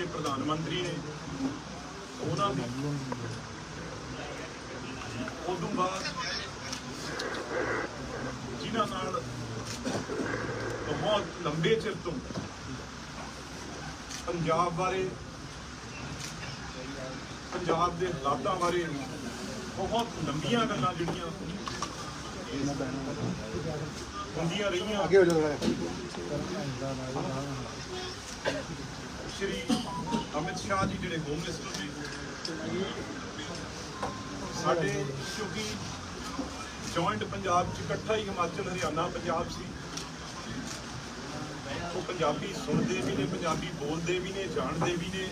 ਦੇ ਪ੍ਰਧਾਨ ਮੰਤਰੀ ਨੇ ਉਹਨਾਂ ਦੀ ਉਦੋਂ ਬਾਅਦ ਜਿਨ੍ਹਾਂ ਨਾਲ ਬਹੁਤ ਲੰਬੇ ਚਿਰ ਤੋਂ ਪੰਜਾਬ ਬਾਰੇ ਪੰਜਾਬ ਦੇ ਹਾਲਾਤਾਂ ਬਾਰੇ ਬਹੁਤ ਲੰਬੀਆਂ ਗੱਲਾਂ ਜਿਹੜੀਆਂ ਹੁੰਦੀਆਂ ਰਹੀਆਂ। ਅੱਗੇ ਹੋ ਜਾਓ। ਸ਼੍ਰੀ ਅਮਿਤ ਸ਼ਾਹ ਜੀ ਜਿਹੜੇ ਹੋਮ ਮਿਨਿਸਟਰ ਸੀ ਸਾਡੇ ਕਿਉਂਕਿ ਜੁਆਇੰਟ ਪੰਜਾਬ ਚ ਇਕੱਠਾ ਹੀ ਹਿਮਾਚਲ ਹਰਿਆਣਾ ਪੰਜਾਬ ਸੀ। ਉਹ ਪੰਜਾਬੀ ਸੁਣਦੇ ਵੀ ਨੇ ਪੰਜਾਬੀ ਬੋਲਦੇ ਵੀ ਨੇ ਜਾਣਦੇ ਵੀ ਨੇ।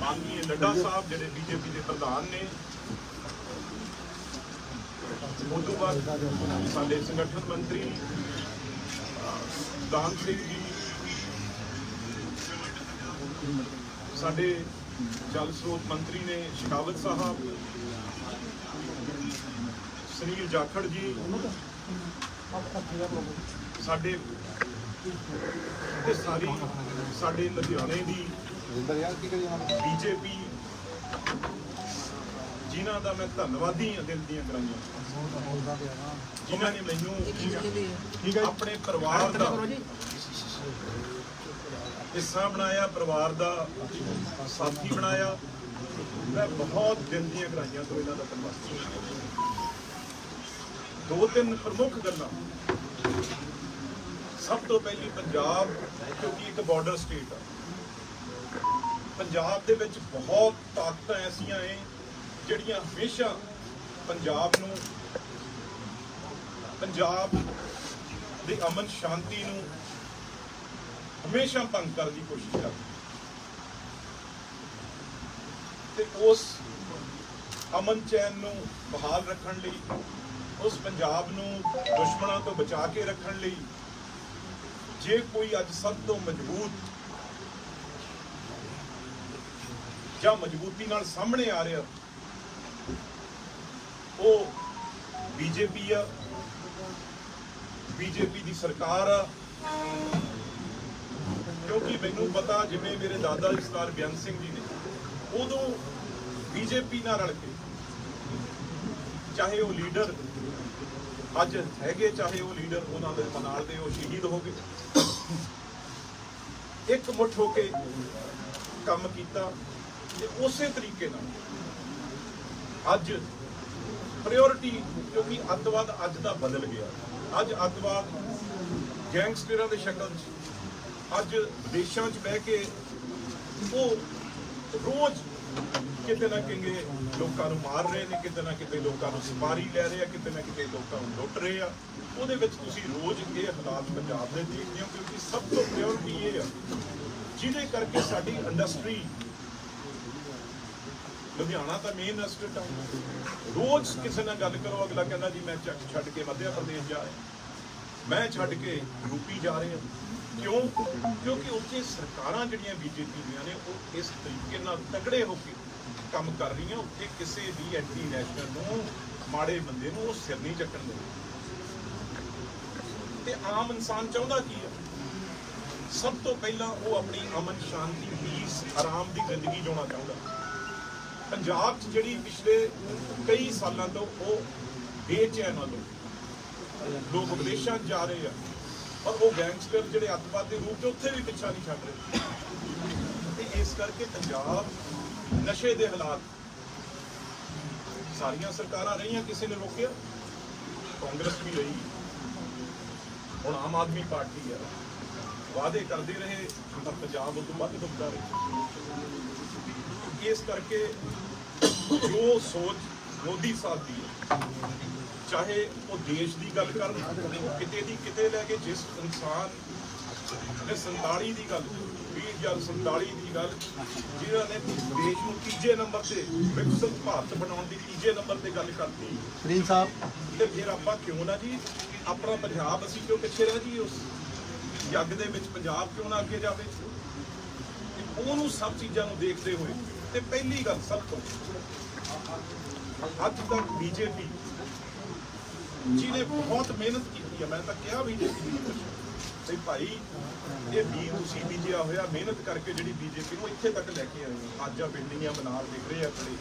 ਮਾਨਨੀय ਲੱਡਾ ਸਾਹਿਬ ਜਿਹੜੇ ਬੀਜੇਪੀ ਦੇ ਪ੍ਰਧਾਨ ਨੇ। ਉਹ ਤੋਂ ਬਾਅਦ ਸਾਡੇ ਸੰਗਠਨ ਮੰਤਰੀ ਅਹ, ਦਾਨ ਸਿੰਘ ਜੀ। ਸਾਡੇ ਜਲ ਸਰੋਤ ਮੰਤਰੀ ਨੇ ਸ਼ਿਕਾਵਤ ਸਾਹਿਬ ਸੁਨੀਲ ਜਾਖੜ ਜੀ ਸਾਡੇ ਤੇ ਸਾਰੀ ਸਾਡੇ ਲੁਧਿਆਣੇ ਦੀ ਬੀਜੇਪੀ ਜਿਨ੍ਹਾਂ ਦਾ ਮੈਂ ਧੰਨਵਾਦੀ ਹਾਂ ਦਿਲ ਦੀਆਂ ਕਰਾਈਆਂ ਜਿਨ੍ਹਾਂ ਨੇ ਮੈਨੂੰ ਆਪਣੇ ਪਰਿਵਾਰ ਦਾ ਹਿੱਸਾ ਬਣਾਇਆ, ਪਰਿਵਾਰ ਦਾ ਸਾਥੀ ਬਣਾਇਆ। ਮੈਂ ਬਹੁਤ ਦਿਨ ਦੀਆਂ ਗਰਾਈਆਂ ਤੋਂ ਇਹਨਾਂ ਦਾ ਧੰਨਵਾਦ। ਦੋ ਤਿੰਨ ਪ੍ਰਮੁੱਖ ਗੱਲਾਂ। ਸਭ ਤੋਂ ਪਹਿਲੀ ਪੰਜਾਬ, ਕਿਉਂਕਿ ਇੱਕ ਬਾਰਡਰ ਸਟੇਟ ਆ। ਪੰਜਾਬ ਦੇ ਵਿੱਚ ਬਹੁਤ ਤਾਕਤਾਂ ਐਸੀਆਂ ਐ ਜਿਹੜੀਆਂ ਹਮੇਸ਼ਾ ਪੰਜਾਬ ਨੂੰ, ਪੰਜਾਬ ਦੇ ਅਮਨ ਸ਼ਾਂਤੀ ਨੂੰ ਹਮੇਸ਼ਾ ਭੰਗ ਕਰਨ ਦੀ ਕੋਸ਼ਿਸ਼ ਕਰਦੀ। ਤੇ ਉਸ ਅਮਨ ਚੈਨ ਨੂੰ ਬਹਾਲ ਰੱਖਣ ਲਈ, ਉਸ ਪੰਜਾਬ ਨੂੰ ਦੁਸ਼ਮਣਾਂ ਤੋਂ ਬਚਾ ਕੇ ਰੱਖਣ ਲਈ, ਜੇ ਕੋਈ ਅੱਜ ਸਭ ਤੋਂ ਮਜ਼ਬੂਤ ਜਾਂ ਮਜ਼ਬੂਤੀ ਨਾਲ ਸਾਹਮਣੇ ਆ ਰਿਹਾ, ਉਹ ਬੀਜੇਪੀ ਆ, ਬੀਜੇਪੀ ਦੀ ਸਰਕਾਰ ਆ ਕਿਉਂਕਿ ਮੈਨੂੰ ਪਤਾ ਜਿਵੇਂ ਮੇਰੇ ਦਾਦਾ ਜੀ ਸਰਦਾਰ ਬਿਆਨ ਸਿੰਘ ਜੀ ਨੇ, ਉਦੋਂ ਬੀਜੇਪੀ ਨਾਲ ਰਲ ਕੇ, ਚਾਹੇ ਉਹ ਲੀਡਰ ਅੱਜ ਹੈਗੇ, ਚਾਹੇ ਉਹ ਲੀਡਰ ਉਹਨਾਂ ਦੇ ਨਾਲ ਦੇ ਉਹ ਸ਼ਹੀਦ ਹੋ ਗਏ। ਇੱਕ ਮੁੱਠ ਹੋ ਕੇ ਕੰਮ ਕੀਤਾ ਤੇ ਉਸੇ ਤਰੀਕੇ ਨਾਲ ਅੱਜ ਪ੍ਰਾਇੋਰਟੀ ਕਿਉਂਕਿ ਅੱਤਵਾਦ ਅੱਜ ਦਾ ਬਦਲ ਗਿਆ। ਅੱਜ ਅੱਤਵਾਦ ਗੈਂਗਸਟਰਾਂ ਦੇ ਸ਼ਕਲ 'ਚ ਅੱਜ ਵਿਦੇਸ਼ਾਂ 'ਚ ਬਹਿ ਕੇ ਉਹ ਰੋਜ਼ ਕਿਤੇ ਨਾ ਕਿਤੇ ਲੋਕਾਂ ਨੂੰ ਮਾਰ ਰਹੇ ਨੇ, ਕਿਤੇ ਨਾ ਕਿਤੇ ਲੋਕਾਂ ਨੂੰ ਸਪਾਰੀ ਲੈ ਰਹੇ ਆ, ਕਿਤੇ ਨਾ ਕਿਤੇ ਲੋਕਾਂ ਨੂੰ ਲੁੱਟ ਰਹੇ ਆ। ਉਹਦੇ ਵਿੱਚ ਤੁਸੀਂ ਰੋਜ਼ ਇਹ ਹਾਲਾਤ ਪੰਜਾਬ ਦੇ ਦੇਖਦੇ ਹੋ, ਕਿਉਂਕਿ ਸਭ ਤੋਂ ਪ੍ਰਾਇੋਰਟੀ ਇਹ ਆ, ਜਿਹਦੇ ਕਰਕੇ ਸਾਡੀ ਇੰਡਸਟਰੀ ਲੁਧਿਆਣਾ ਤਾਂ ਮੇਨ ਇੰਡਸਟਰੀ ਆ। ਰੋਜ਼ ਕਿਸੇ ਨਾਲ ਗੱਲ ਕਰੋ, ਅਗਲਾ ਕਹਿੰਦਾ ਜੀ ਮੈਂ ਚੱਕ ਛੱਡ ਕੇ ਮੱਧ ਪ੍ਰਦੇਸ਼ ਜਾ ਰਿਹਾ। ਮੈਂ ਛੱਡ ਕੇ ਯੂਪੀ ਜਾ ਰਿਹਾ। ਕਿਉਂ? ਕਿਉਂਕਿ ਉੱਥੇ ਸਰਕਾਰਾਂ ਜਿਹੜੀਆਂ ਬੀਜੇਪੀ ਦੀਆਂ ਨੇ, ਉਹ ਇਸ ਤਰੀਕੇ ਨਾਲ ਤਕੜੇ ਹੋ ਕੇ ਕੰਮ ਕਰ ਰਹੀਆਂ। ਉੱਥੇ ਕਿਸੇ ਵੀ ਐਂਟੀ ਨੈਸ਼ਨਲ ਨੂੰ, ਮਾੜੇ ਬੰਦੇ ਨੂੰ ਉਹ ਸਿਰ ਨਹੀਂ ਚੱਕਣ ਦਿੰਦੇ। ਤੇ ਆਮ ਇਨਸਾਨ ਚਾਹੁੰਦਾ ਕੀ ਹੈ ਸਭ ਤੋਂ ਪਹਿਲਾਂ ਉਹ ਆਪਣੀ ਅਮਨ ਸ਼ਾਂਤੀ ਪੀਸ ਆਰਾਮ ਦੀ ਜ਼ਿੰਦਗੀ ਜਿਉਣਾ ਚਾਹੁੰਦਾ। ਪੰਜਾਬ 'ਚ ਜਿਹੜੀ ਪਿਛਲੇ ਕਈ ਸਾਲਾਂ ਤੋਂ ਉਹ ਬੇਚੈਨ ਆ ਲੋਕ। ਲੋਕ ਵਿਦੇਸ਼ਾਂ 'ਚ ਜਾ ਰਹੇ ਆ। ਪਰ ਉਹ ਗੈਂਗਸਟਰ ਜਿਹੜੇ ਅੱਤਵਾਦ ਦੇ ਰੂਪ 'ਚ ਉੱਥੇ ਵੀ ਪਿੱਛਾ ਨਹੀਂ ਛੱਡ ਰਹੇ। ਤੇ ਇਸ ਕਰਕੇ ਪੰਜਾਬ ਨਸ਼ੇ ਦੇ ਹਾਲਾਤ ਸਾਰੀਆਂ ਸਰਕਾਰਾਂ ਰਹੀਆਂ, ਕਿਸੇ ਨੇ ਰੋਕਿਆ। ਕਾਂਗਰਸ ਵੀ ਰਹੀ। ਹੁਣ ਆਮ ਆਦਮੀ ਪਾਰਟੀ ਆ। ਵਾਅਦੇ ਕਰਦੇ ਰਹੇ ਪਰ ਪੰਜਾਬ ਉਦੋਂ ਵੱਧ ਡੁੱਬਦਾ ਰਿਹਾ। ਇਸ ਕਰਕੇ ਜੋ ਸੋਚ ਮੋਦੀ ਸਾਹਿਬ ਦੀ ਹੈ ਚਾਹੇ ਉਹ ਦੇਸ਼ ਦੀ ਗੱਲ ਕਰਨ ਉਹ ਕਿਤੇ ਦੀ ਕਿਤੇ ਲੈ ਕੇ ਜਿਸ ਇਨਸਾਨ ਨੇ 47 ਦੀ ਗੱਲ 20 ਜਾਂ 47 ਦੀ ਗੱਲ ਜਿਹਨਾਂ ਨੇ ਦੇਸ਼ ਨੂੰ ਤੀਜੇ ਨੰਬਰ ਤੇ ਵਿਕਸਿਤ ਭਾਰਤ ਬਣਾਉਣ ਦੀ ਤੀਜੇ ਨੰਬਰ ਤੇ ਗੱਲ ਕਰਤੀ। ਸਰੀਨ ਸਾਹਿਬ। ਤੇ ਫਿਰ ਆਪਾਂ ਕਿਉਂ ਨਾ ਜੀ ਆਪਣਾ ਪੰਜਾਬ ਅਸੀਂ ਕਿਉਂ ਪਿੱਛੇ ਰਹਿ ਜਾਈਏ ਉਸ ਜੱਗ ਦੇ ਵਿੱਚ? ਪੰਜਾਬ ਕਿਉਂ ਨਾ ਅੱਗੇ ਜਾਵੇ? ਉਹਨੂੰ ਸਭ ਚੀਜ਼ਾਂ ਨੂੰ ਦੇਖਦੇ ਹੋਏ ਤੇ ਪਹਿਲੀ ਗੱਲ ਸਭ ਤੋਂ ਅੱਜ ਤੱਕ ਬੀਜੇਪੀ ਜਿਹਨੇ ਬਹੁਤ ਮਿਹਨਤ ਕੀਤੀ ਹੈ ਮੈਂ ਤਾਂ ਕਿਹਾ ਬੀਜੇਪੀ ਦੀ leadership, ਤੇ ਭਾਈ ਇਹ ਵੀ ਤੁਸੀਂ ਬੀਜਿਆ ਹੋਇਆ ਮਿਹਨਤ ਕਰਕੇ ਜਿਹੜੀ ਬੀਜੇਪੀ ਨੂੰ ਇੱਥੇ ਤੱਕ ਲੈ ਕੇ ਆਏ ਹੋ। ਅੱਜ ਆ ਬਿਲਡਿੰਗਾਂ ਬਣਾ ਦਿਖ ਰਹੇ ਆ ਖੜੇ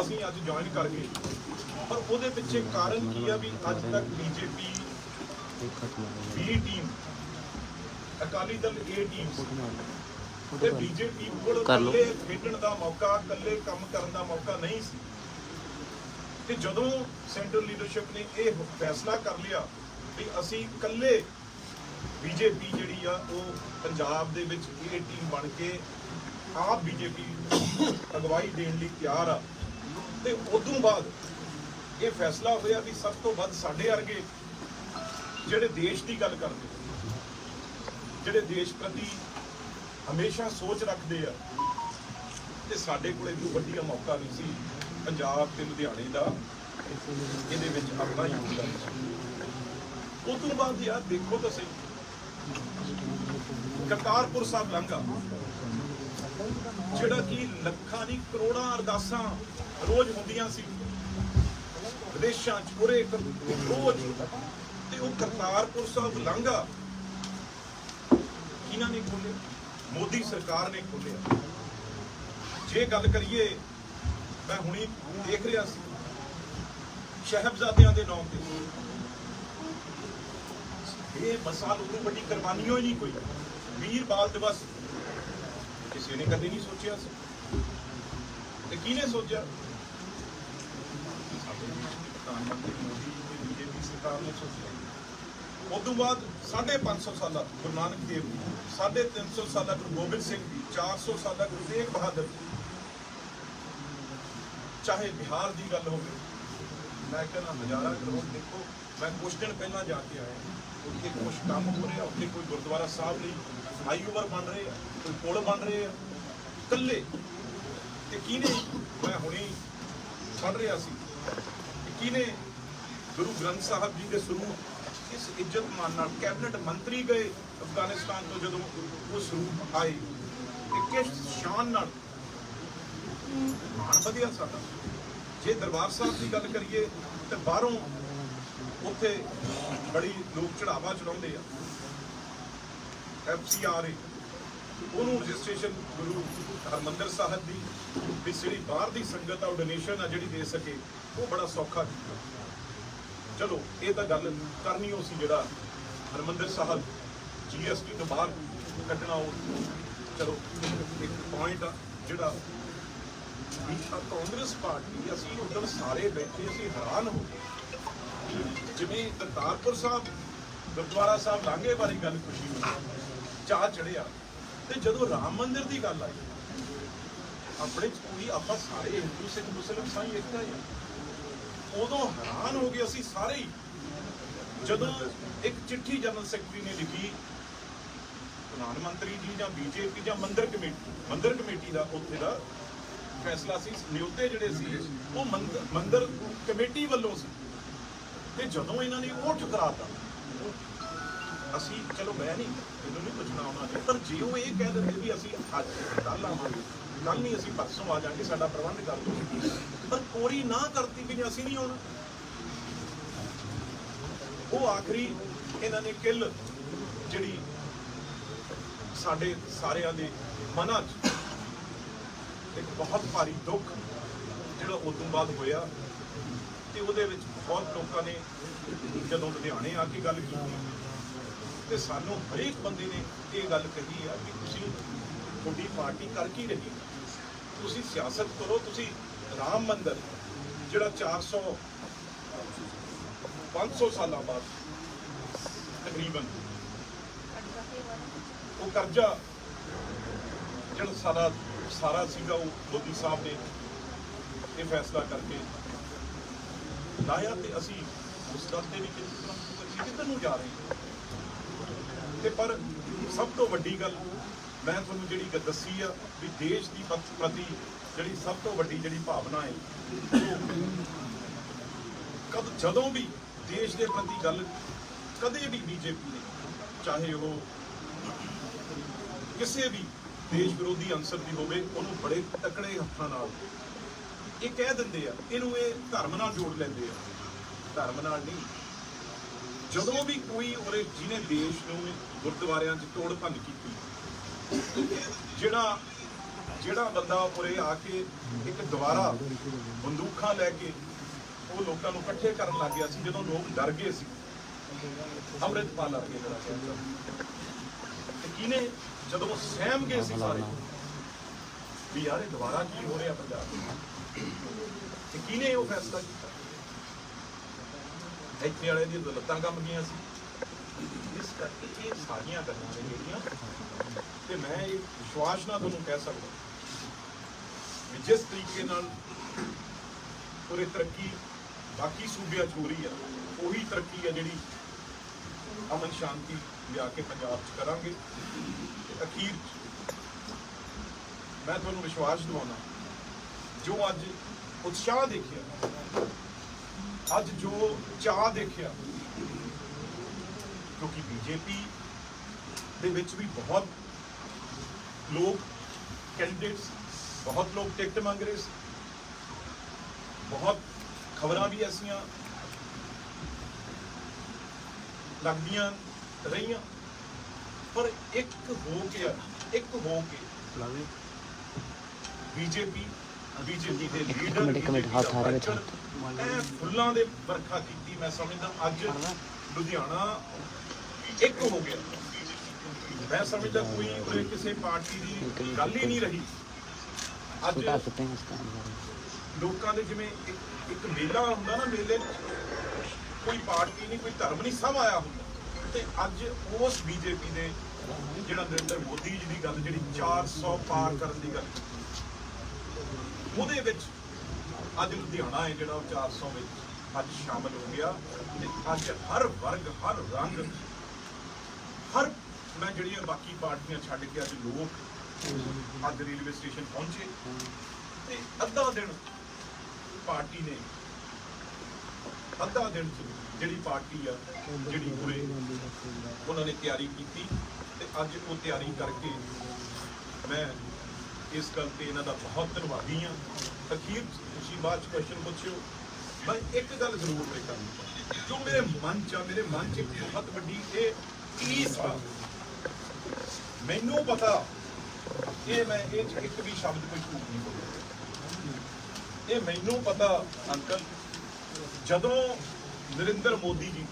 ਅਸੀਂ ਅੱਜ ਜੁਆਇਨ ਕਰ ਗਏ। ਪਰ ਉਹਦੇ ਪਿੱਛੇ ਕਾਰਨ ਕੀ ਆ ਵੀ ਅੱਜ ਤੱਕ BJP B team Akali Dal A team ਤੇ ਬੀਜੇਪੀ ਕੋਲ। ਇਕੱਲੇ ਖੇਡਣ ਦਾ ਮੌਕਾ ਇਕੱਲੇ ਕੰਮ ਕਰਨ ਦਾ ਮੌਕਾ ਨਹੀਂ ਸੀ। ਤੇ ਜਦੋਂ ਸੈਂਟਰਲ ਲੀਡਰਸ਼ਿਪ ਨੇ ਇਹ ਫੈਸਲਾ ਕਰ ਲਿਆ ਵੀ ਅਸੀਂ ਇਕੱਲੇ ਬੀਜੇਪੀ ਜਿਹੜੀ ਆ, ਉਹ ਪੰਜਾਬ ਦੇ ਵਿੱਚ ਇਹ ਟੀਮ ਬਣ ਕੇ ਆਪ ਬੀਜੇਪੀ ਅਗਵਾਈ ਦੇਣ ਲਈ ਤਿਆਰ ਆ। ਤੇ ਉਦੋਂ ਬਾਅਦ ਇਹ ਫੈਸਲਾ ਹੋਇਆ ਵੀ ਸਭ ਤੋਂ ਵੱਧ ਸਾਡੇ ਵਰਗੇ ਜਿਹੜੇ ਦੇਸ਼ ਦੀ ਗੱਲ ਕਰਦੇ, ਜਿਹੜੇ ਦੇਸ਼ ਪ੍ਰਤੀ ਹਮੇਸ਼ਾ ਸੋਚ ਰੱਖਦੇ ਆ, ਤੇ ਸਾਡੇ ਕੋਲ ਇਦੋਂ ਵੱਡੀਆ ਮੌਕਾ ਨਹੀਂ ਸੀ ਪੰਜਾਬ ਤੇ ਲੁਧਿਆਣੇ ਦਾ ਇਹਦੇ ਵਿੱਚ ਆਪਣਾ ਯੋਗਦਾਨ ਸੀ ਉਹ ਤੋਂ ਬਾਅਦ ਯਾਰ ਦੇਖੋ ਤਾਂ ਸਹੀ। ਕਰਤਾਰਪੁਰ ਸਾਹਿਬ ਲੰਘਾ। ਜਿਹੜਾ ਕਿ ਲੱਖਾਂ ਦੀ ਕਰੋੜਾਂ ਅਰਦਾਸਾਂ ਰੋਜ਼ ਹੁੰਦੀਆਂ ਸੀ। ਵਿਦੇਸ਼ਾਂ ਚ ਪੂਰੇ ਰੋਜ਼। ਤੇ ਉਹ ਕਰਤਾਰਪੁਰ ਸਾਹਿਬ ਲੰਘਾ। ਕਿਹਨਾਂ ਨੇ ਖੋਲਿਆ ਮੋਦੀ ਸਰਕਾਰ ਨੇ ਖੋਲਿਆ ਜੇ ਗੱਲ ਕਰੀਏ ਮੈਂ ਹੁਣੀ ਦੇਖ ਰਿਹਾ ਸੀ। ਸ਼ਹਿਬਜ਼ਾਦਿਆਂ ਦੇ ਨਾਮ ਤੇ। ਇਹ ਮਸਾਲ ਉਦੋਂ ਵੱਡੀ ਕੁਰਬਾਨੀ ਹੋਈ ਨਹੀਂ ਕੋਈ। ਵੀਰ ਬਾਲ ਦਿਵਸ। ਕਿਸੇ ਨੇ ਕਦੇ ਨਹੀਂ ਸੋਚਿਆ ਸੀ। ਤੇ ਕਿਹਨੇ ਸੋਚਿਆ? ਪ੍ਰਧਾਨ ਮੰਤਰੀ ਮੋਦੀ ਤੇ ਬੀਜੇਪੀ ਸਰਕਾਰ ਨੇ ਸੋਚਿਆ। ਉਦੋਂ ਬਾਅਦ 550 ਸਾਲਾ ਗੁਰੂ ਨਾਨਕ ਦੇਵ ਜੀ 350 ਸਾਲਾ ਗੁਰੂ ਗੋਬਿੰਦ ਸਿੰਘ ਜੀ 400 ਸਾਲਾ ਗੁਰੂ ਤੇਗ ਬਹਾਦਰ ਜੀ ਚਾਹੇ ਬਿਹਾਰ ਦੀ ਗੱਲ ਹੋਵੇ, ਮੈਂ ਕਹਿੰਦਾ ਹਜ਼ਾਰਾਂ ਕਰੋੜ ਦੇਖੋ। ਮੈਂ ਕੁਛ ਦਿਨ ਪਹਿਲਾਂ ਜਾ ਕੇ ਆਇਆ। ਉੱਥੇ ਕੁਛ ਕੰਮ ਹੋ ਰਿਹਾ, ਉੱਥੇ ਕੋਈ ਗੁਰਦੁਆਰਾ ਸਾਹਿਬ ਲਈ ਫਲਾਈਓਵਰ ਬਣ ਰਹੇ ਆ, ਕੋਈ ਪੁਲ ਬਣ ਰਹੇ ਆ, ਇਕੱਲੇ। ਤੇ ਕਿਹਨੇ ਮੈਂ ਹੁਣੀ ਪੜ ਰਿਹਾ ਸੀ। ਕਿਹਨੇ ਗੁਰੂ ਗ੍ਰੰਥ ਸਾਹਿਬ ਜੀ ਦੇ ਸਰੂਪ, ਇਸ ਇੱਜ਼ਤ ਮਾਨ ਨਾਲ ਕੈਬਨਿਟ ਮੰਤਰੀ ਗਏ ਅਫਗਾਨਿਸਤਾਨ ਤੋਂ ਜਦੋਂ ਉਹ ਸਰੂਪ ਆਏ। ਤੇ ਕਿਸ ਸ਼ਾਨ ਨਾਲ ਮਾਣ ਵਧਿਆ ਸਾਡਾ। ਜੇ ਦਰਬਾਰ ਸਾਹਿਬ ਦੀ ਗੱਲ ਕਰੀਏ ਤੇ ਬਾਹਰੋਂ ਉੱਥੇ ਬੜੀ ਲੋਕ ਚੜਾਵਾ ਚੜਾਉਂਦੇ ਆ। ਐਫਸੀਆਰ ਉਹਨੂੰ ਰਜਿਸਟ੍ਰੇਸ਼ਨ ਗੁਰੂ ਹਰਮੰਦਰ ਸਾਹਿਬ ਦੀ, ਵੀ ਜਿਹੜੀ ਬਾਹਰ ਦੀ ਸੰਗਤ ਆ, ਉਹ ਡੋਨੇਸ਼ਨ ਆ ਜਿਹੜੀ ਦੇ ਸਕੇ, ਉਹ ਬੜਾ ਸੌਖਾ ਕੀਤਾ ਚਲੋ, ਇਹ ਤਾਂ ਗੱਲ ਕਰਨੀ ਉਹ ਸੀ ਜਿਹੜਾ ਹਰਮੰਦਰ ਸਾਹਿਬ ਜੀਐਸਟੀ ਤੋਂ ਬਾਹਰ ਕੱਢਣਾ ਉਹ। ਚਲੋ, ਇੱਕ ਪੁਆਇੰਟ ਆ ਜਿਹੜਾ ਵੀ ਆਹ ਕਾਂਗਰਸ ਪਾਰਟੀ ਅਸੀਂ ਉਦੋਂ ਸਾਰੇ ਬੈਠੇ, ਅਸੀਂ ਹੈਰਾਨ ਹੋ ਗਏ। ਜਿਵੇਂ ਕਰਤਾਰਪੁਰ ਸਾਹਿਬ, ਗੁਰਦੁਆਰਾ ਸਾਹਿਬ ਲਾਂਘੇ ਬਾਰੇ ਗੱਲ ਖੁਸ਼ੀ ਹੋਈ ਚਾਹ ਚੜਿਆ ਤੇ ਜਦੋਂ ਰਾਮ ਮੰਦਿਰ ਦੀ ਗੱਲ ਆਈ, ਆਪਣੇ ਚ ਆਪਾਂ ਸਾਰੇ ਹਿੰਦੂ, ਸਿੱਖ ਮੁਸਲਮਾਨ ਸਾਈ ਇੱਕ ਆ। ਉਦੋਂ ਹੈਰਾਨ ਹੋ ਗਏ ਅਸੀਂ ਸਾਰੇ ਹੀ। ਜਦੋਂ ਇੱਕ ਚਿੱਠੀ ਜਨਰਲ ਸੈਕਟਰੀ ਨੇ ਲਿਖੀ, ਪ੍ਰਧਾਨ ਮੰਤਰੀ ਜੀ ਜਾਂ ਬੀਜੇਪੀ ਜਾਂ ਮੰਦਰ ਕਮੇਟੀ ਮੰਦਰ ਕਮੇਟੀ ਦਾ, ਉੱਥੇ ਦਾ ਫੈਸਲਾ ਸੀ ਨਿਯੁਕਤੇ ਜਿਹੜੇ ਸੀ, ਉਹ ਮੰਦਰ ਮੰਦਰ ਕਮੇਟੀ ਵੱਲੋਂ ਸੀ। ਤੇ ਜਦੋਂ ਇਹਨਾਂ ਨੇ ਉਹ ਠੁਕਰਾਤਾ ਅਸੀਂ, ਚਲੋ ਮੈਂ ਨਹੀਂ ਇਹਨੂੰ ਨਹੀਂ ਪੁੱਛਣਾ ਉਹਨਾਂ ਨੇ, ਪਰ ਜੇ ਉਹ ਇਹ ਕਹਿ ਦਿੰਦੇ ਵੀ ਅਸੀਂ ਅੱਜ ਕੱਲ ਆਵਾਂਗੇ ਕੱਲ ਨਹੀਂ ਅਸੀਂ ਪਰਸੋਂ ਆ ਜਾਾਂਗੇ, ਸਾਡਾ ਪ੍ਰਬੰਧ ਕਰ ਦਿਓ ਪਰ ਕੋਰੀ ਨਾ ਕਰਤੀ ਵੀ ਅਸੀਂ ਨਹੀਂ ਆਉਣਾ। ਉਹ ਆਖਰੀ ਇਹਨਾਂ ਨੇ ਕਿੱਲ ਜਿਹੜੀ ਸਾਡੇ ਸਾਰਿਆਂ ਦੇ ਮਨਾਂ 'ਚ ਇੱਕ ਬਹੁਤ ਭਾਰੀ ਦੁੱਖ ਜਿਹੜਾ ਉਦੋਂ ਬਾਅਦ ਹੋਇਆ ਤੇ ਉਹਦੇ ਵਿੱਚ ਬਹੁਤ ਲੋਕਾਂ ਨੇ ਜਦੋਂ ਲੁਧਿਆਣੇ ਆ ਕੇ ਗੱਲ ਕੀਤੀ ਤੇ ਸਾਨੂੰ ਹਰੇਕ ਬੰਦੇ ਨੇ ਇਹ ਗੱਲ ਕਹੀ ਆ ਕਿ ਤੁਸੀਂ ਤੁਹਾਡੀ ਪਾਰਟੀ ਕਰ ਕੀ ਰਹੀ ਤੁਸੀਂ ਸਿਆਸਤ ਕਰੋ, ਤੁਸੀਂ ਰਾਮ ਮੰਦਰ, ਜਿਹੜਾ 400 500 ਸਾਲਾਂ ਬਾਅਦ ਤਕਰੀਬਨ ਉਹ ਕਰਜ਼ਾ ਜਿਹੜਾ ਸਾਰਾ ਸਾਰਾ ਸੀਗਾ ਉਹ ਮੋਦੀ ਸਾਹਿਬ ਨੇ ਇਹ ਫੈਸਲਾ ਕਰਕੇ ਲਾਇਆ ਤੇ ਅਸੀਂ ਉਸ ਗੱਲ ਤੇ ਵੀ ਕਿੱਧਰ ਨੂੰ ਜਾ ਰਹੇ ਹਾਂ? ਤੇ ਪਰ ਸਭ ਤੋਂ ਵੱਡੀ ਗੱਲ, ਮੈਂ ਤੁਹਾਨੂੰ ਜਿਹੜੀ ਗੱਲ ਦੱਸੀ ਆ ਵੀ ਦੇਸ਼ ਦੀ ਪ੍ਰਤੀ ਜਿਹੜੀ ਸਭ ਤੋਂ ਵੱਡੀ ਜਿਹੜੀ ਭਾਵਨਾ ਹੈ, ਕਦ, ਜਦੋਂ ਵੀ ਦੇਸ਼ ਦੇ ਪ੍ਰਤੀ ਗੱਲ ਕਦੇ ਵੀ ਬੀਜੇਪੀ ਨੇ, ਚਾਹੇ ਉਹ ਕਿਸੇ ਵੀ ਦੇਸ਼ ਵਿਰੋਧੀ ਅੰਸਰ ਦੀ ਹੋਵੇ, ਉਹਨੂੰ ਬੜੇ ਤਕੜੇ ਹੱਥਾਂ ਨਾਲ। ਇਹ ਕਹਿ ਦਿੰਦੇ ਆ, ਇਹਨੂੰ ਇਹ ਧਰਮ ਨਾਲ ਜੋੜ ਲੈਂਦੇ ਆ। ਧਰਮ ਨਾਲ ਨਹੀਂ। ਜਦੋਂ ਵੀ ਕੋਈ ਉਹਦੇ ਜਿਹਨੇ ਦੇਸ਼ ਨੂੰ ਗੁਰਦੁਆਰਿਆਂ 'ਚ ਤੋੜ ਭੰਨ ਕੀਤੀ, ਜਿਹੜਾ ਜਿਹੜਾ ਬੰਦਾ ਉਰੇ ਆ ਕੇ ਇੱਕ ਦੁਬਾਰਾ ਬੰਦੂਕਾਂ ਲੈ ਕੇ ਉਹ ਲੋਕਾਂ ਨੂੰ ਇਕੱਠੇ ਕਰਨ ਲੱਗ ਗਿਆ ਸੀ, ਜਦੋਂ ਲੋਕ ਡਰ ਗਏ ਸੀ। ਅੰਮ੍ਰਿਤਪਾਲ ਵਰਗੇ ਜਿਹੜਾ ਕਹਿੰਦਾ ਤੇ ਕਿਨੇ ਜਦੋਂ ਉਹ ਸਹਿਮ ਗਏ ਸੀ ਸਾਰੇ, ਵੀ ਯਾਰ ਇਹ ਦੁਬਾਰਾ ਕੀ ਹੋ ਰਿਹਾ ਪੰਜਾਬ ਤੇ ਕਿਨੇ ਉਹ ਫੈਸਲਾ ਕੀਤਾ? ਇੱਥੇ ਵਾਲੇ ਦੀ ਲੱਤਾਂ ਕੰਮ ਗਈਆਂ ਸੀ। ਇਸ ਕਰਕੇ ਇਹ ਸਾਰੀਆਂ ਗੱਲਾਂ ਨੇ ਜਿਹੜੀਆਂ, ਤੇ ਮੈਂ ਇਹ ਵਿਸ਼ਵਾਸ ਨਾਲ ਤੁਹਾਨੂੰ ਕਹਿ ਸਕਦਾ ਵੀ ਜਿਸ ਤਰੀਕੇ ਨਾਲ ਪੂਰੀ ਤਰੱਕੀ, ਬਾਕੀ ਸੂਬਿਆਂ 'ਚ ਹੋ ਰਹੀ ਆ ਉਹੀ ਤਰੱਕੀ ਆ ਜਿਹੜੀ ਅਮਨ ਸ਼ਾਂਤੀ ਲਿਆ ਕੇ ਪੰਜਾਬ 'ਚ ਕਰਾਂਗੇ। ਤੇ ਅਖੀਰ ਮੈਂ ਤੁਹਾਨੂੰ ਵਿਸ਼ਵਾਸ ਦਿਵਾਉਣਾ, ਜੋ ਅੱਜ ਉਤਸ਼ਾਹ ਦੇਖਿਆ, ਅੱਜ ਜੋ ਚਾਹ ਦੇਖਿਆ, ਕਿਉਂਕਿ ਬੀਜੇਪੀ ਦੇ ਵਿੱਚ ਵੀ ਬਹੁਤ ਲੋਕ ਕੈਂਡੀਡੇਟਸ ਬਹੁਤ ਲੋਕ ਟਿਕਟ ਮੰਗ ਰਹੇ ਸੀ। ਬਹੁਤ ਖਬਰਾਂ ਵੀ ਐਸੀਆਂ ਲੱਗਦੀਆਂ ਰਹੀਆਂ। ਪਰ ਇੱਕ ਹੋ ਕੇ ਇੱਕ ਹੋ ਕੇ ਲਾਵੇਂ। ਬੀਜੇਪੀ ਬੀਜੇਪੀ ਦੇ ਲੀਡਰ ਕਮੇਟੀ ਕਮੇਟੀ ਹੱਥ ਆ ਰਿਹਾ ਵਿੱਚ ਫੁੱਲਾਂ ਦੇ ਵਰਖਾ ਕੀਤੀ ਮੈਂ ਸਮਝਦਾ ਅੱਜ ਲੁਧਿਆਣਾ ਇੱਕ ਹੋ ਗਿਆ। ਮੈਂ ਸਮਝਦਾ ਕੋਈ ਉਰੇ ਕਿਸੇ ਪਾਰਟੀ ਦੀ ਗੱਲ ਹੀ ਨਹੀਂ ਰਹੀ। ਅੱਜ ਲੋਕਾਂ ਦੇ ਜਿਵੇਂ ਇੱਕ ਮੇਲਾ ਹੁੰਦਾ ਨਾ ਮੇਲੇ ਕੋਈ ਪਾਰਟੀ ਨਹੀਂ ਕੋਈ ਧਰਮ ਨਹੀਂ ਸਭ ਆਇਆ ਹੁੰਦਾ। ਤੇ ਅੱਜ ਉਸ ਬੀਜੇਪੀ ਨੇ ਜਿਹੜਾ ਨਰਿੰਦਰ ਮੋਦੀ ਜੀ ਦੀ ਗੱਲ, ਜਿਹੜੀ 400 ਪਾਰ ਕਰਨ ਦੀ ਗੱਲ। ਉਹਦੇ ਵਿੱਚ ਅੱਜ ਲੁਧਿਆਣਾ ਹੈ ਜਿਹੜਾ ਉਹ 400 ਵਿੱਚ ਅੱਜ ਸ਼ਾਮਲ ਹੋ ਗਿਆ ਤੇ ਅੱਜ ਹਰ ਵਰਗ, ਹਰ ਰੰਗ, ਹਰ ਮੈਂ ਜਿਹੜੀਆਂ ਬਾਕੀ ਪਾਰਟੀਆਂ ਛੱਡ ਕੇ ਅੱਜ ਲੋਕ ਅੱਜ ਰੇਲਵੇ ਸਟੇਸ਼ਨ ਪਹੁੰਚੇ ਤੇ ਅੱਧਾ ਦਿਨ ਪਾਰਟੀ ਨੇ, ਅੱਧਾ ਦਿਨ ਚ ਜਿਹੜੀ ਪਾਰਟੀ ਆ, ਜਿਹੜੀ ਪੂਰੇ ਉਹਨਾਂ ਨੇ ਤਿਆਰੀ ਕੀਤੀ ਤੇ ਅੱਜ ਉਹ ਤਿਆਰੀ ਕਰਕੇ ਮੈਂ ਇਸ ਗੱਲ ਤੇ ਇਹਨਾਂ ਦਾ ਬਹੁਤ ਧੰਨਵਾਦੀ ਹਾਂ। ਅਖੀਰ ਤੁਸੀਂ ਬਾਅਦ ਚ ਕੁਐਸਚਨ ਪੁੱਛਿਓ, ਮੈਂ ਇੱਕ ਗੱਲ ਜ਼ਰੂਰ ਕਰਾਂਗਾ ਜੋ ਮੇਰੇ ਮਨ ਚ ਆ, ਮੇਰੇ ਮਨ ਚ ਇੱਕ ਬਹੁਤ ਵੱਡੀ ਇਹ ਚੀਜ਼ ਆ। ਮੈਨੂੰ ਪਤਾ, ਇਹ ਮੈਂ ਇਹ 'ਚ ਇੱਕ ਵੀ ਸ਼ਬਦ ਕੋਈ ਝੂਠ ਨਹੀਂ ਬੋਲਿਆ। ਇਹ ਮੈਨੂੰ ਪਤਾ, ਅੰਕਲ, ਜਦੋਂ ਨਰਿੰਦਰ ਮੋਦੀ ਜੀ,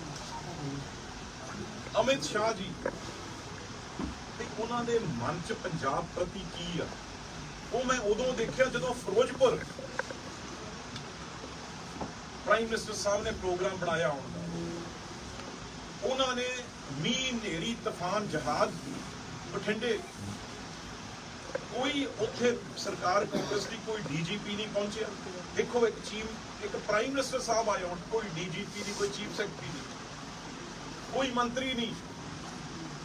ਅਮਿਤ ਸ਼ਾਹ ਜੀ, ਤੇ ਉਹਨਾਂ ਦੇ ਮਨ 'ਚ ਪੰਜਾਬ ਪ੍ਰਤੀ ਕੀ ਆ? ਉਹ ਮੈਂ ਉਦੋਂ ਦੇਖਿਆ ਜਦੋਂ ਫਿਰੋਜ਼ਪੁਰ ਪ੍ਰਾਈਮ ਮਿਨਿਸਟਰ ਸਾਹਿਬ ਨੇ ਪ੍ਰੋਗਰਾਮ ਬਣਾਇਆ ਹੁਣ ਉਹਨਾਂ ਨੇ ਮੀਂਹ, ਹਨੇਰੀ, ਤੂਫਾਨ, ਜਹਾਜ਼, ਬਠਿੰਡੇ ਕੋਈ ਉੱਥੇ ਸਰਕਾਰ ਕਾਂਗਰਸ ਦੀ ਕੋਈ ਡੀਜੀਪੀ ਨਹੀਂ ਪਹੁੰਚਿਆ। ਦੇਖੋ ਇੱਕ ਚੀਫ, ਇੱਕ ਪ੍ਰਾਈਮ ਮਿਨਿਸਟਰ ਸਾਹਿਬ ਆਏ ਹੁਣ, ਕੋਈ ਡੀਜੀਪੀ ਨਹੀਂ, ਕੋਈ ਚੀਫ ਸੈਕਟਰੀ ਨਹੀਂ, ਕੋਈ ਮੰਤਰੀ ਨਹੀਂ।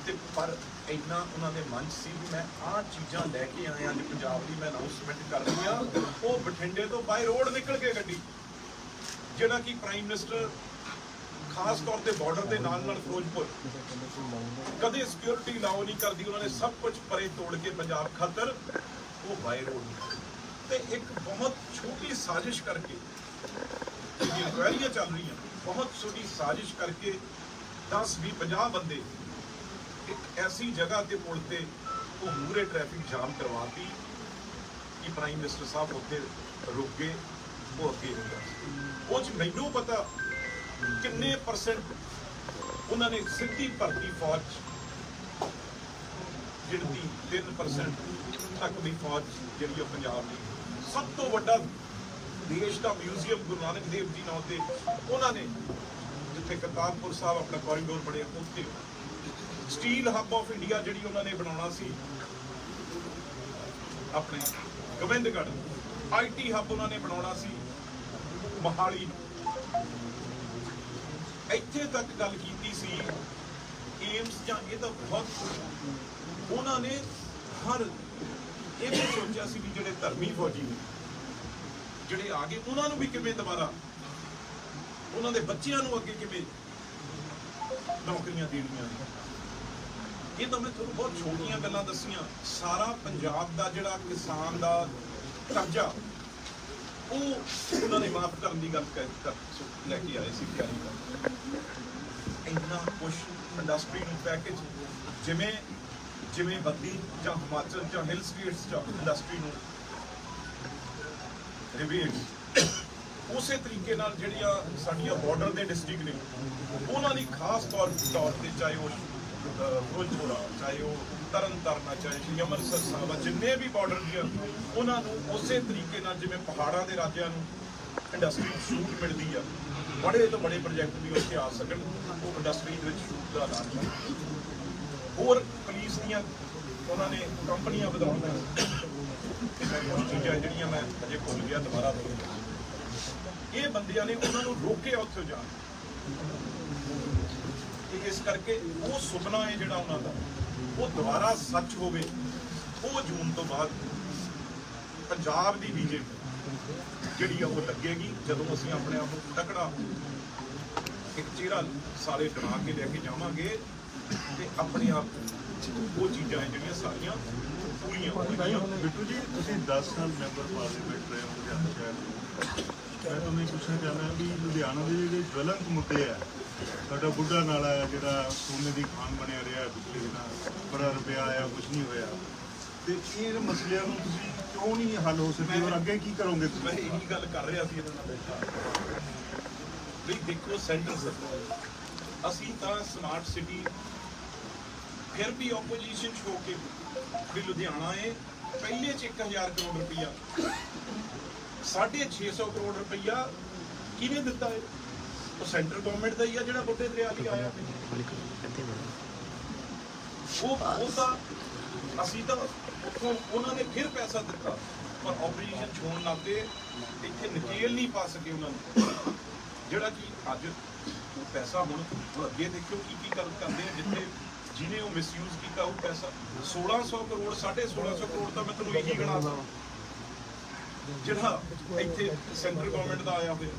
ਤੇ ਪਰ ਇੰਨਾ ਉਹਨਾਂ ਦੇ ਮਨ 'ਚ ਸੀ ਵੀ ਮੈਂ ਆਹ ਚੀਜ਼ਾਂ ਲੈ ਕੇ ਆਇਆ ਅੱਜ ਪੰਜਾਬ ਦੀ ਮੈਂ ਅਨਾਉਂਸਮੈਂਟ ਕਰ ਰਹੀ ਆ ਉਹ ਬਠਿੰਡੇ ਤੋਂ ਬਾਈ ਰੋਡ ਨਿਕਲ ਕੇ ਗੱਡੀ। ਜਿਹੜਾ ਕਿ ਪ੍ਰਾਈਮ ਮਿਨਿਸਟਰ ਖਾਸ ਤੌਰ ਤੇ ਬਾਰਡਰ ਦੇ ਨਾਲ ਨਾਲ ਫਿਰੋਜ਼ਪੁਰ। ਕਦੇ ਸਿਕਿਉਰਿਟੀ ਲਾਓ ਨਹੀਂ ਕਰਦੀ, ਉਹਨਾਂ ਨੇ ਸਭ ਕੁਝ ਪਰੇ ਤੋੜ ਕੇ ਪੰਜਾਬ ਖਾਤਰ ਉਹ ਬਾਈ ਰੋਡ ਤੇ ਇੱਕ ਬਹੁਤ ਛੋਟੀ ਸਾਜ਼ਿਸ਼ ਕਰਕੇ ਇਨਕੁਆਇਰੀਆਂ ਚੱਲ ਰਹੀਆਂ, ਬਹੁਤ ਛੋਟੀ ਸਾਜ਼ਿਸ਼ ਕਰਕੇ 10 20 50 ਬੰਦੇ ਇੱਕ ਐਸੀ ਜਗ੍ਹਾ ਤੇ ਪੁਲ ਤੇ ਉਹ ਮੂਰੇ ਟ੍ਰੈਫਿਕ ਜਾਮ ਕਰਵਾਤੀ ਕਿ ਪ੍ਰਾਈਮ ਮਿਨਿਸਟਰ ਸਾਹਿਬ ਉੱਥੇ ਰੁਕ ਗਏ, ਉਹ ਅੱਗੇ ਹੋ ਉਹ ਚ ਮੈਨੂੰ ਪਤਾ ਕਿੰਨੇ ਪਰਸੈਂਟ ਉਹਨਾਂ ਨੇ ਸਿੱਧੀ ਭਰਤੀ ਫੌਜ 'ਚ ਗਿਣਤੀ 3% ਤੱਕ ਦੀ ਫੌਜ ਜਿਹੜੀ ਉਹ ਪੰਜਾਬ ਦੀ। ਸਭ ਤੋਂ ਵੱਡਾ ਦੇਸ਼ ਦਾ ਮਿਊਜ਼ੀਅਮ ਗੁਰੂ ਨਾਨਕ ਦੇਵ ਜੀ ਨਾਂ ਤੇ ਉਹਨਾਂ ਨੇ ਜਿੱਥੇ ਕਰਤਾਰਪੁਰ ਸਾਹਿਬ ਆਪਣਾ ਕੋਰੀਡੋਰ ਬਣਿਆ, ਉੱਥੇ ਸਟੀਲ ਹੱਬ ਆਫ ਇੰਡੀਆ ਜਿਹੜੀ ਉਹਨਾਂ ਨੇ ਬਣਾਉਣਾ ਸੀ, ਆਪਣੇ ਗੋਬਿੰਦਗੜ੍ਹ ਆਈਟੀ ਹੱਬ ਉਹਨਾਂ ਨੇ ਬਣਾਉਣਾ ਸੀ ਮਹਾਲੀ ਇੱਥੇ ਤੱਕ ਗੱਲ ਕੀਤੀ ਸੀ, ਏਮਸ ਜਾਂ ਇਹ ਤਾਂ ਬਹੁਤ ਉਹਨਾਂ ਨੇ ਹਰ ਇਹ ਵੀ ਸੋਚਿਆ ਸੀ ਵੀ ਜਿਹੜੇ ਧਰਮੀ ਫੌਜੀ ਨੇ, ਜਿਹੜੇ ਆ ਗਏ, ਉਹਨਾਂ ਨੂੰ ਵੀ ਕਿਵੇਂ ਦੁਬਾਰਾ, ਉਹਨਾਂ ਦੇ ਬੱਚਿਆਂ ਨੂੰ ਅੱਗੇ ਕਿਵੇਂ ਨੌਕਰੀਆਂ ਦੇਣੀਆਂ ਨੇ। ਇਹ ਤਾਂ ਮੈਂ ਤੁਹਾਨੂੰ ਬਹੁਤ ਛੋਟੀਆਂ ਗੱਲਾਂ ਦੱਸੀਆਂ, ਸਾਰਾ ਪੰਜਾਬ ਦਾ ਜਿਹੜਾ ਕਿਸਾਨ ਦਾ ਕਰਜ਼ਾ ਉਹ ਉਹਨਾਂ ਨੇ ਮਾਫ ਕਰਨ ਦੀ ਗੱਲ ਕਹਿ ਕਰ ਲੈ ਕੇ ਆਏ ਸੀ ਤਿਆਰੀ ਕਰ ਇੰਨਾ ਕੁਛ ਇੰਡਸਟਰੀ ਨੂੰ ਪੈਕੇਜ ਜਿਵੇਂ ਜਿਵੇਂ ਬੱਦੀ ਜਾਂ ਹਿਮਾਚਲ ਜਾਂ ਹਿਲ ਸਟੇਟਸ ਜਾਂ ਇੰਡਸਟਰੀ ਨੂੰ ਰਿਵੇਟਸ ਉਸੇ ਤਰੀਕੇ ਨਾਲ ਜਿਹੜੀਆਂ ਸਾਡੀਆਂ ਬਾਰਡਰ ਦੇ ਡਿਸਟ੍ਰਿਕਟ ਨੇ ਉਹਨਾਂ ਲਈ ਖਾਸ ਤੌਰ ਤੌਰ ਤੇ ਚਾਹੇ ਉਹ ਅਹ, ਫਿਰੋਜ਼ਪੁਰ ਆ ਚਾਹੇ ਉਹ ਤਰਨ ਤਾਰਨਾ ਆ ਚਾਹੇ ਸ਼੍ਰੀ ਅੰਮ੍ਰਿਤਸਰ ਸਾਹਿਬ ਆ। ਜਿੰਨੇ ਵੀ ਬਾਰਡਰ ਦੀਆਂ ਉਹਨਾਂ ਨੂੰ ਉਸੇ ਤਰੀਕੇ ਨਾਲ ਜਿਵੇਂ ਪਹਾੜਾਂ ਦੇ ਰਾਜਿਆਂ ਨੂੰ ਇੰਡਸਟਰੀ ਸ਼ੂਟ ਮਿਲਦੀ ਆ, ਬੜੇ ਤੋਂ ਬੜੇ ਪ੍ਰੋਜੈਕਟ ਵੀ ਉੱਥੇ ਆ ਸਕਣ, ਉਹ ਇੰਡਸਟਰੀ ਦੇ ਵਿੱਚ ਸ਼ੂਟ ਦਾ ਐਲਾਨ ਹੋਰ ਪੁਲਿਸ ਦੀਆਂ ਉਹਨਾਂ ਨੇ ਕੰਪਨੀਆਂ ਵਧਾਉਣ ਦਾ ਕੁਝ ਚੀਜ਼ਾਂ ਜਿਹੜੀਆਂ ਮੈਂ ਅਜੇ ਭੁੱਲ ਗਿਆ, ਦੁਬਾਰਾ ਤੋਂ ਇਹ ਬੰਦਿਆਂ ਨੇ ਉਹਨਾਂ ਨੂੰ ਰੋਕਿਆ ਉੱਥੇ ਜਾਣ। ਇਸ ਕਰਕੇ ਉਹ ਸੁਪਨਾ ਹੈ ਜਿਹੜਾ ਉਹਨਾਂ ਦਾ ਉਹ ਦੁਬਾਰਾ ਸੱਚ ਹੋਵੇ ਉਹ ਜੂਨ ਤੋਂ ਬਾਅਦ ਪੰਜਾਬ ਦੀ ਬੀਜੇਪੀ ਜਿਹੜੀ ਉਹ ਲੱਗੇਗੀ ਜਦੋਂ ਅਸੀਂ ਆਪਣੇ ਆਪ ਨੂੰ ਤਕੜਾ ਇੱਕ ਚਿਹਰਾ ਸਾਰੇ ਬਣਾ ਕੇ ਲੈ ਕੇ ਜਾਵਾਂਗੇ ਤੇ ਆਪਣੇ ਆਪ ਉਹ ਚੀਜ਼ਾਂ ਹੈ ਜਿਹੜੀਆਂ ਸਾਰੀਆਂ ਪੂਰੀਆਂ ਹੋਣਗੀਆਂ ਬਿੱਟੂ ਜੀ ਤੁਸੀਂ 10 ਸਾਲ ਮੈਂਬਰ ਪਾਰਲੀਮੈਂਟ ਰਹੇ ਹੋ ਲੁਧਿਆਣਾ ਸ਼ਹਿਰ ਦੇ ਮੈਂ ਤੁਹਾਨੂੰ ਪੁੱਛਣਾ ਚਾਹੁੰਦਾ ਵੀ ਲੁਧਿਆਣਾ ਦੇ ਜਿਹੜੇ ਜਵਲੰਤ ਮੁੱਦੇ ਆ ਸਾਡਾ ਬੁੱਢਾ ਨਾਲਾ ਹੈ, ਜਿਹੜਾ ਸੋਨੇ ਦੀ ਖਾਨ ਬਣਿਆ ਰਿਹਾ ਪਿਛਲੇ ਦਿਨਾਂ। ਬੜਾ ਰੁਪਇਆ ਆਇਆ ਕੁਝ ਨਹੀਂ ਹੋਇਆ। ਤੇ ਇਹ ਮਸਲਿਆਂ ਨੂੰ ਤੁਸੀਂ ਕਿਉਂ ਨਹੀਂ ਹੱਲ ਹੋ ਸਕੇ? ਔਰ ਅੱਗੇ ਕੀ ਕਰੋਗੇ ਮੈਂ ਇਹੀ ਗੱਲ ਕਰ ਰਿਹਾ ਸੀ ਇਹਨਾਂ ਨਾਲ। ਬੈਠਾ ਵੀ ਦੇਖੋ ਸੈਂਟਰ ਸਰ, ਅਸੀਂ ਤਾਂ ਸਮਾਰਟ ਸਿਟੀ ਫਿਰ ਵੀ ਆਪੋਜੀਸ਼ਨ ਸ਼ੋ ਕੇ ਵੀ ਲੁਧਿਆਣਾ ਹੈ ਪਹਿਲੇ ਚ 1000 ਕਰੋੜ ਰੁਪਈਆ। 650 ਕਰੋੜ ਰੁਪਈਆ ਕਿਹਨੇ ਦਿੱਤਾ ਹੈ ਉਹ ਸੈਂਟਰ ਗਵਰਨਮੈਂਟ ਦਾ ਹੀ ਆ ਜਿਹੜਾ ਬੁੱਢੇ ਦਰਿਆ ਲਈ ਆਇਆ ਉਹ ਉਹ ਅਸੀਂ ਤਾਂ ਉੱਥੋਂ ਉਹਨਾਂ ਨੇ ਫਿਰ ਪੈਸਾ ਦਿੱਤਾ, ਪਰ ਆਪੋਜੀਸ਼ਨ ਛੋਣ ਨਾਤੇ ਇੱਥੇ ਨਕੇਲ ਨਹੀਂ ਪਾ ਸਕੇ ਉਹਨਾਂ ਨੂੰ। ਜਿਹੜਾ ਕਿ ਅੱਜ ਉਹ ਪੈਸਾ ਹੁਣ ਅੱਗੇ ਦੇਖਿਓ ਕੀ ਕੀ ਕਰ ਕਰਦੇ ਆ, ਜਿੱਥੇ ਜਿਹਨੇ ਉਹ ਮਿਸਯੂਜ਼ ਕੀਤਾ ਉਹ ਪੈਸਾ। 1600 ਕਰੋੜ 1650 ਕਰੋੜ ਤਾਂ ਮੈਂ ਤੁਹਾਨੂੰ ਇਹੀ ਗਣਾ ਜਿਹੜਾ ਇੱਥੇ ਸੈਂਟਰ ਗਵਰਨਮੈਂਟ ਦਾ ਆਇਆ ਹੋਇਆ।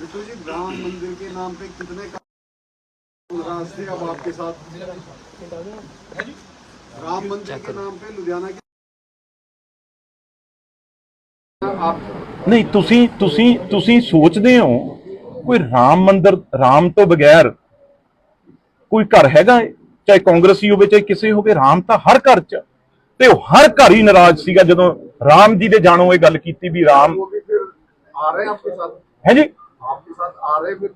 बिट्टू जी राम मंदिर के नाम पे कितने का नाराज थे अब आपके साथ ਹੈ ਜੀ राम मंदिर के नाम पे लुधियाना के आप ਨਹੀਂ ਤੁਸੀਂ ਤੁਸੀਂ ਤੁਸੀਂ ਸੋਚਦੇ ਹੋ ਕੋਈ ਰਾਮ ਮੰਦਿਰ ਰਾਮ ਤੋਂ ਬਗੈਰ ਕੋਈ ਘਰ ਹੈਗਾ ਹੈ? ਚਾਹੇ ਕਾਂਗਰਸੀ ਹੋਵੇ ਚਾਹੇ ਕਿਸੇ ਹੋਵੇ ਰਾਮ ਤਾਂ ਹਰ ਘਰ 'ਚ ਤੇ ਉਹ ਹਰ ਘਰ ਹੀ ਨਾਰਾਜ਼ ਸੀਗਾ ਜਦੋਂ ਰਾਮ ਜੀ ਦੇ ਜਾਣੋ ਇਹ ਗੱਲ ਕੀਤੀ ਵੀ ਰਾਮ वो भी फिर आ रहे हैं आपके साथ ਹੈ ਜੀ आपके साथ आ रहे हैं फिर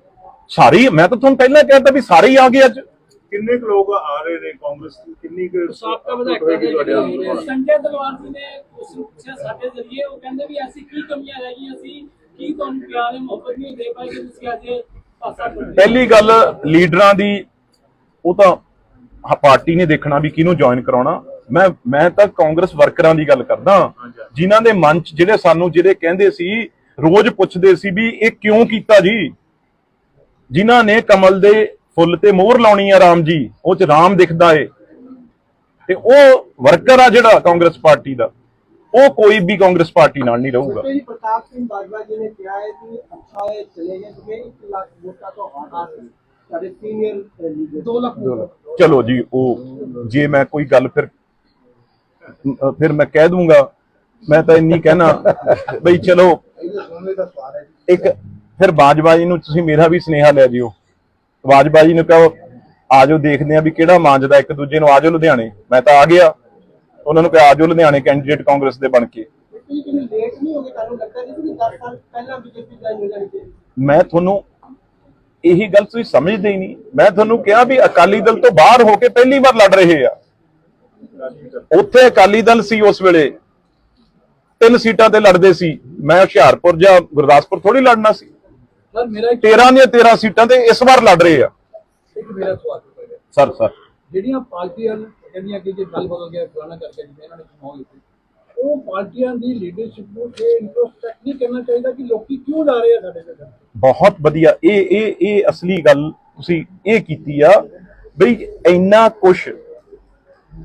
ਸਾਰੇ ਹੀ- ਮੈਂ ਤਾਂ ਤੁਹਾਨੂੰ ਪਹਿਲਾਂ ਕਹਿਤਾ ਵੀ ਸਾਰੇ ਹੀ ਆ ਗਏ ਅੱਜ ਕਿੰਨੇ ਕੁ ਲੋਕ ਆ ਰਹੇ ਨੇ ਕਾਂਗਰਸ ਦੀ ਕਿੰਨੀ ਕੁ ਸਾਬਕਾ ਵਿਧਾਇਕ ਹੋਏਗੀ ਤੁਹਾਡੇ ਆਉਣ ਤੋਂ ਬਾਅਦ? ਸੰਜੇ ਦਲਵਾਰ ਜੀ ਨੇ ਉਸ ਨੂੰ ਪੁੱਛਿਆ ਸਾਡੇ ਜ਼ਰੀਏ ਉਹ ਕਹਿੰਦੇ ਵੀ ਐਸੀ ਕੀ ਕਮੀਆਂ ਰਹਿ ਗਈਆਂ ਸੀ ਕੀ ਤੁਹਾਨੂੰ ਪਿਆਰ ਹੈ ਮੁਹੱਬਤ ਨਹੀਂ ਦੇ ਪਾਏ ਕਿ ਤੁਸੀਂ ਅੱਜ ਪਾਸਾ ਕਰ ਪਹਿਲੀ ਗੱਲ ਲੀਡਰਾਂ ਦੀ ਉਹ ਤਾਂ ਹ- ਪਾਰਟੀ ਨੇ ਦੇਖਣਾ ਵੀ ਕਿਹਨੂੰ ਜੁਆਇਨ ਕਰਾਉਣਾ ਮੈਂ ਮੈਂ ਤਾਂ ਕਾਂਗਰਸ ਵਰਕਰਾਂ ਦੀ ਗੱਲ ਕਰਦਾ ਜਿਨ੍ਹਾਂ ਦੇ ਮਨ 'ਚ ਜਿਹੜੇ ਸਾਨੂੰ ਜਿਹੜੇ ਕਹਿੰਦੇ ਸੀ ਰੋਜ਼ ਪੁੱਛਦੇ ਸੀ ਵੀ ਇਹ ਕਿਉਂ ਕੀਤਾ ਜੀ? ਜਿਨ੍ਹਾਂ ਨੇ ਕਮਲ ਦੇ ਫੁੱਲ ਤੇ ਮੋਹਰ ਲਾਉਣੀ ਆ ਰਾਮ ਜੀ ਉਹ ਚ ਰਾਮ ਦਿਖਦਾ ਏ। ਤੇ ਉਹ ਵਰਕਰ ਆ ਜਿਹੜਾ ਕਾਂਗਰਸ ਪਾਰਟੀ ਦਾ ਉਹ ਕੋਈ ਵੀ ਕਾਂਗਰਸ ਪਾਰਟੀ ਨਾਲ ਨਹੀਂ ਰਹੂਗਾ। ਚਲੋ ਜੀ ਉਹ ਜੇ ਮੈਂ ਕੋਈ ਗੱਲ ਫਿਰ ਫਿਰ ਮੈਂ ਕਹਿ ਦੂੰਗਾ ਮੈਂ ਤਾਂ ਇੰਨੀ ਕਹਿਣਾ ਬਈ ਚਲੋ, ਇੱਕ ਫਿਰ ਬਾਜਬਾਜੀ ਨੂੰ ਤੁਸੀਂ ਮੇਰਾ ਵੀ ਸਨੇਹਾ ਲੈ ਜਿਓ। ਬਾਜਬਾਜੀ ਨੂੰ ਕਹੋ, ਆਜੋ ਦੇਖਦੇ ਆ ਵੀ ਕਿਹੜਾ ਮਾਂਜਦਾ ਇੱਕ ਦੂਜੇ ਨੂੰ, ਆਜੋ ਲੁਧਿਆਣੇ। ਮੈਂ ਤਾਂ ਆ ਗਿਆ। ਉਹਨਾਂ ਨੂੰ ਕਿਹਾ, ਆਜੋ ਲੁਧਿਆਣੇ ਕੈਂਡੀਡੇਟ ਕਾਂਗਰਸ ਦੇ ਬਣ ਕੇ। ਮੈਂ ਤੁਹਾਨੂੰ ਇਹੀ ਗੱਲ ਤੁਸੀਂ ਸਮਝਦੇ ਹੀ ਨਹੀਂ। ਮੈਂ ਤੁਹਾਨੂੰ ਕਿਹਾ ਵੀ ਅਕਾਲੀ ਦਲ ਤੋਂ ਬਾਹਰ ਹੋ ਕੇ ਪਹਿਲੀ ਵਾਰ ਲੜ ਰਹੇ ਆ। ਉੱਥੇ ਅਕਾਲੀ ਦਲ ਸੀ ਉਸ ਵੇਲੇ। ਤਿੰਨ ਸੀਟਾਂ ਤੇ ਲੜਦੇ ਸੀ। ਮੈਂ ਹੁਸ਼ਿਆਰਪੁਰ ਜਾਂ ਗੁਰਦਾਸਪੁਰ ਥੋੜੀ ਲੜਨਾ ਸੀ। ਸਰ ਮੇਰਾ ਇੱਕ 13 ਦੀਆਂ 13 ਸੀਟਾਂ ਤੇ ਇਸ ਵਾਰ ਲੜ ਰਹੇ ਆ। ਇੱਕ ਮੇਰਾ ਸਵਾਲ ਹੈ। Sir sir. ਜਿਹੜੀਆਂ ਪਾਰਟੀਆਂ ਕਹਿੰਦੀਆਂ ਕਿ ਜੇ ਗੱਲ ਬਦਲ ਗਿਆ ਫਲਾਣਾ ਕਰਕੇ ਜਿਵੇਂ ਇਹਨਾਂ ਨੇ ਚੁਣਾਵ ਕੀਤੀ ਉਹ ਪਾਰਟੀਆਂ ਦੀ ਲੀਡਰਸ਼ਿਪ ਨੂੰ ਇਹ ਇੰਟਰੋਸਪੈਕਟ ਨਹੀਂ ਕਰਨਾ ਚਾਹੀਦਾ ਕਿ ਲੋਕੀ ਕਿਉਂ ਜਾ ਰਹੇ ਆ ਸਾਡੇ ਤੇ ਬਹੁਤ ਵਧੀਆ। ਇਹ ਇਹ ਇਹ ਅਸਲੀ ਗੱਲ ਤੁਸੀਂ ਇਹ ਕੀਤੀ ਆ ਬਈ ਇੰਨਾ ਕੁਛ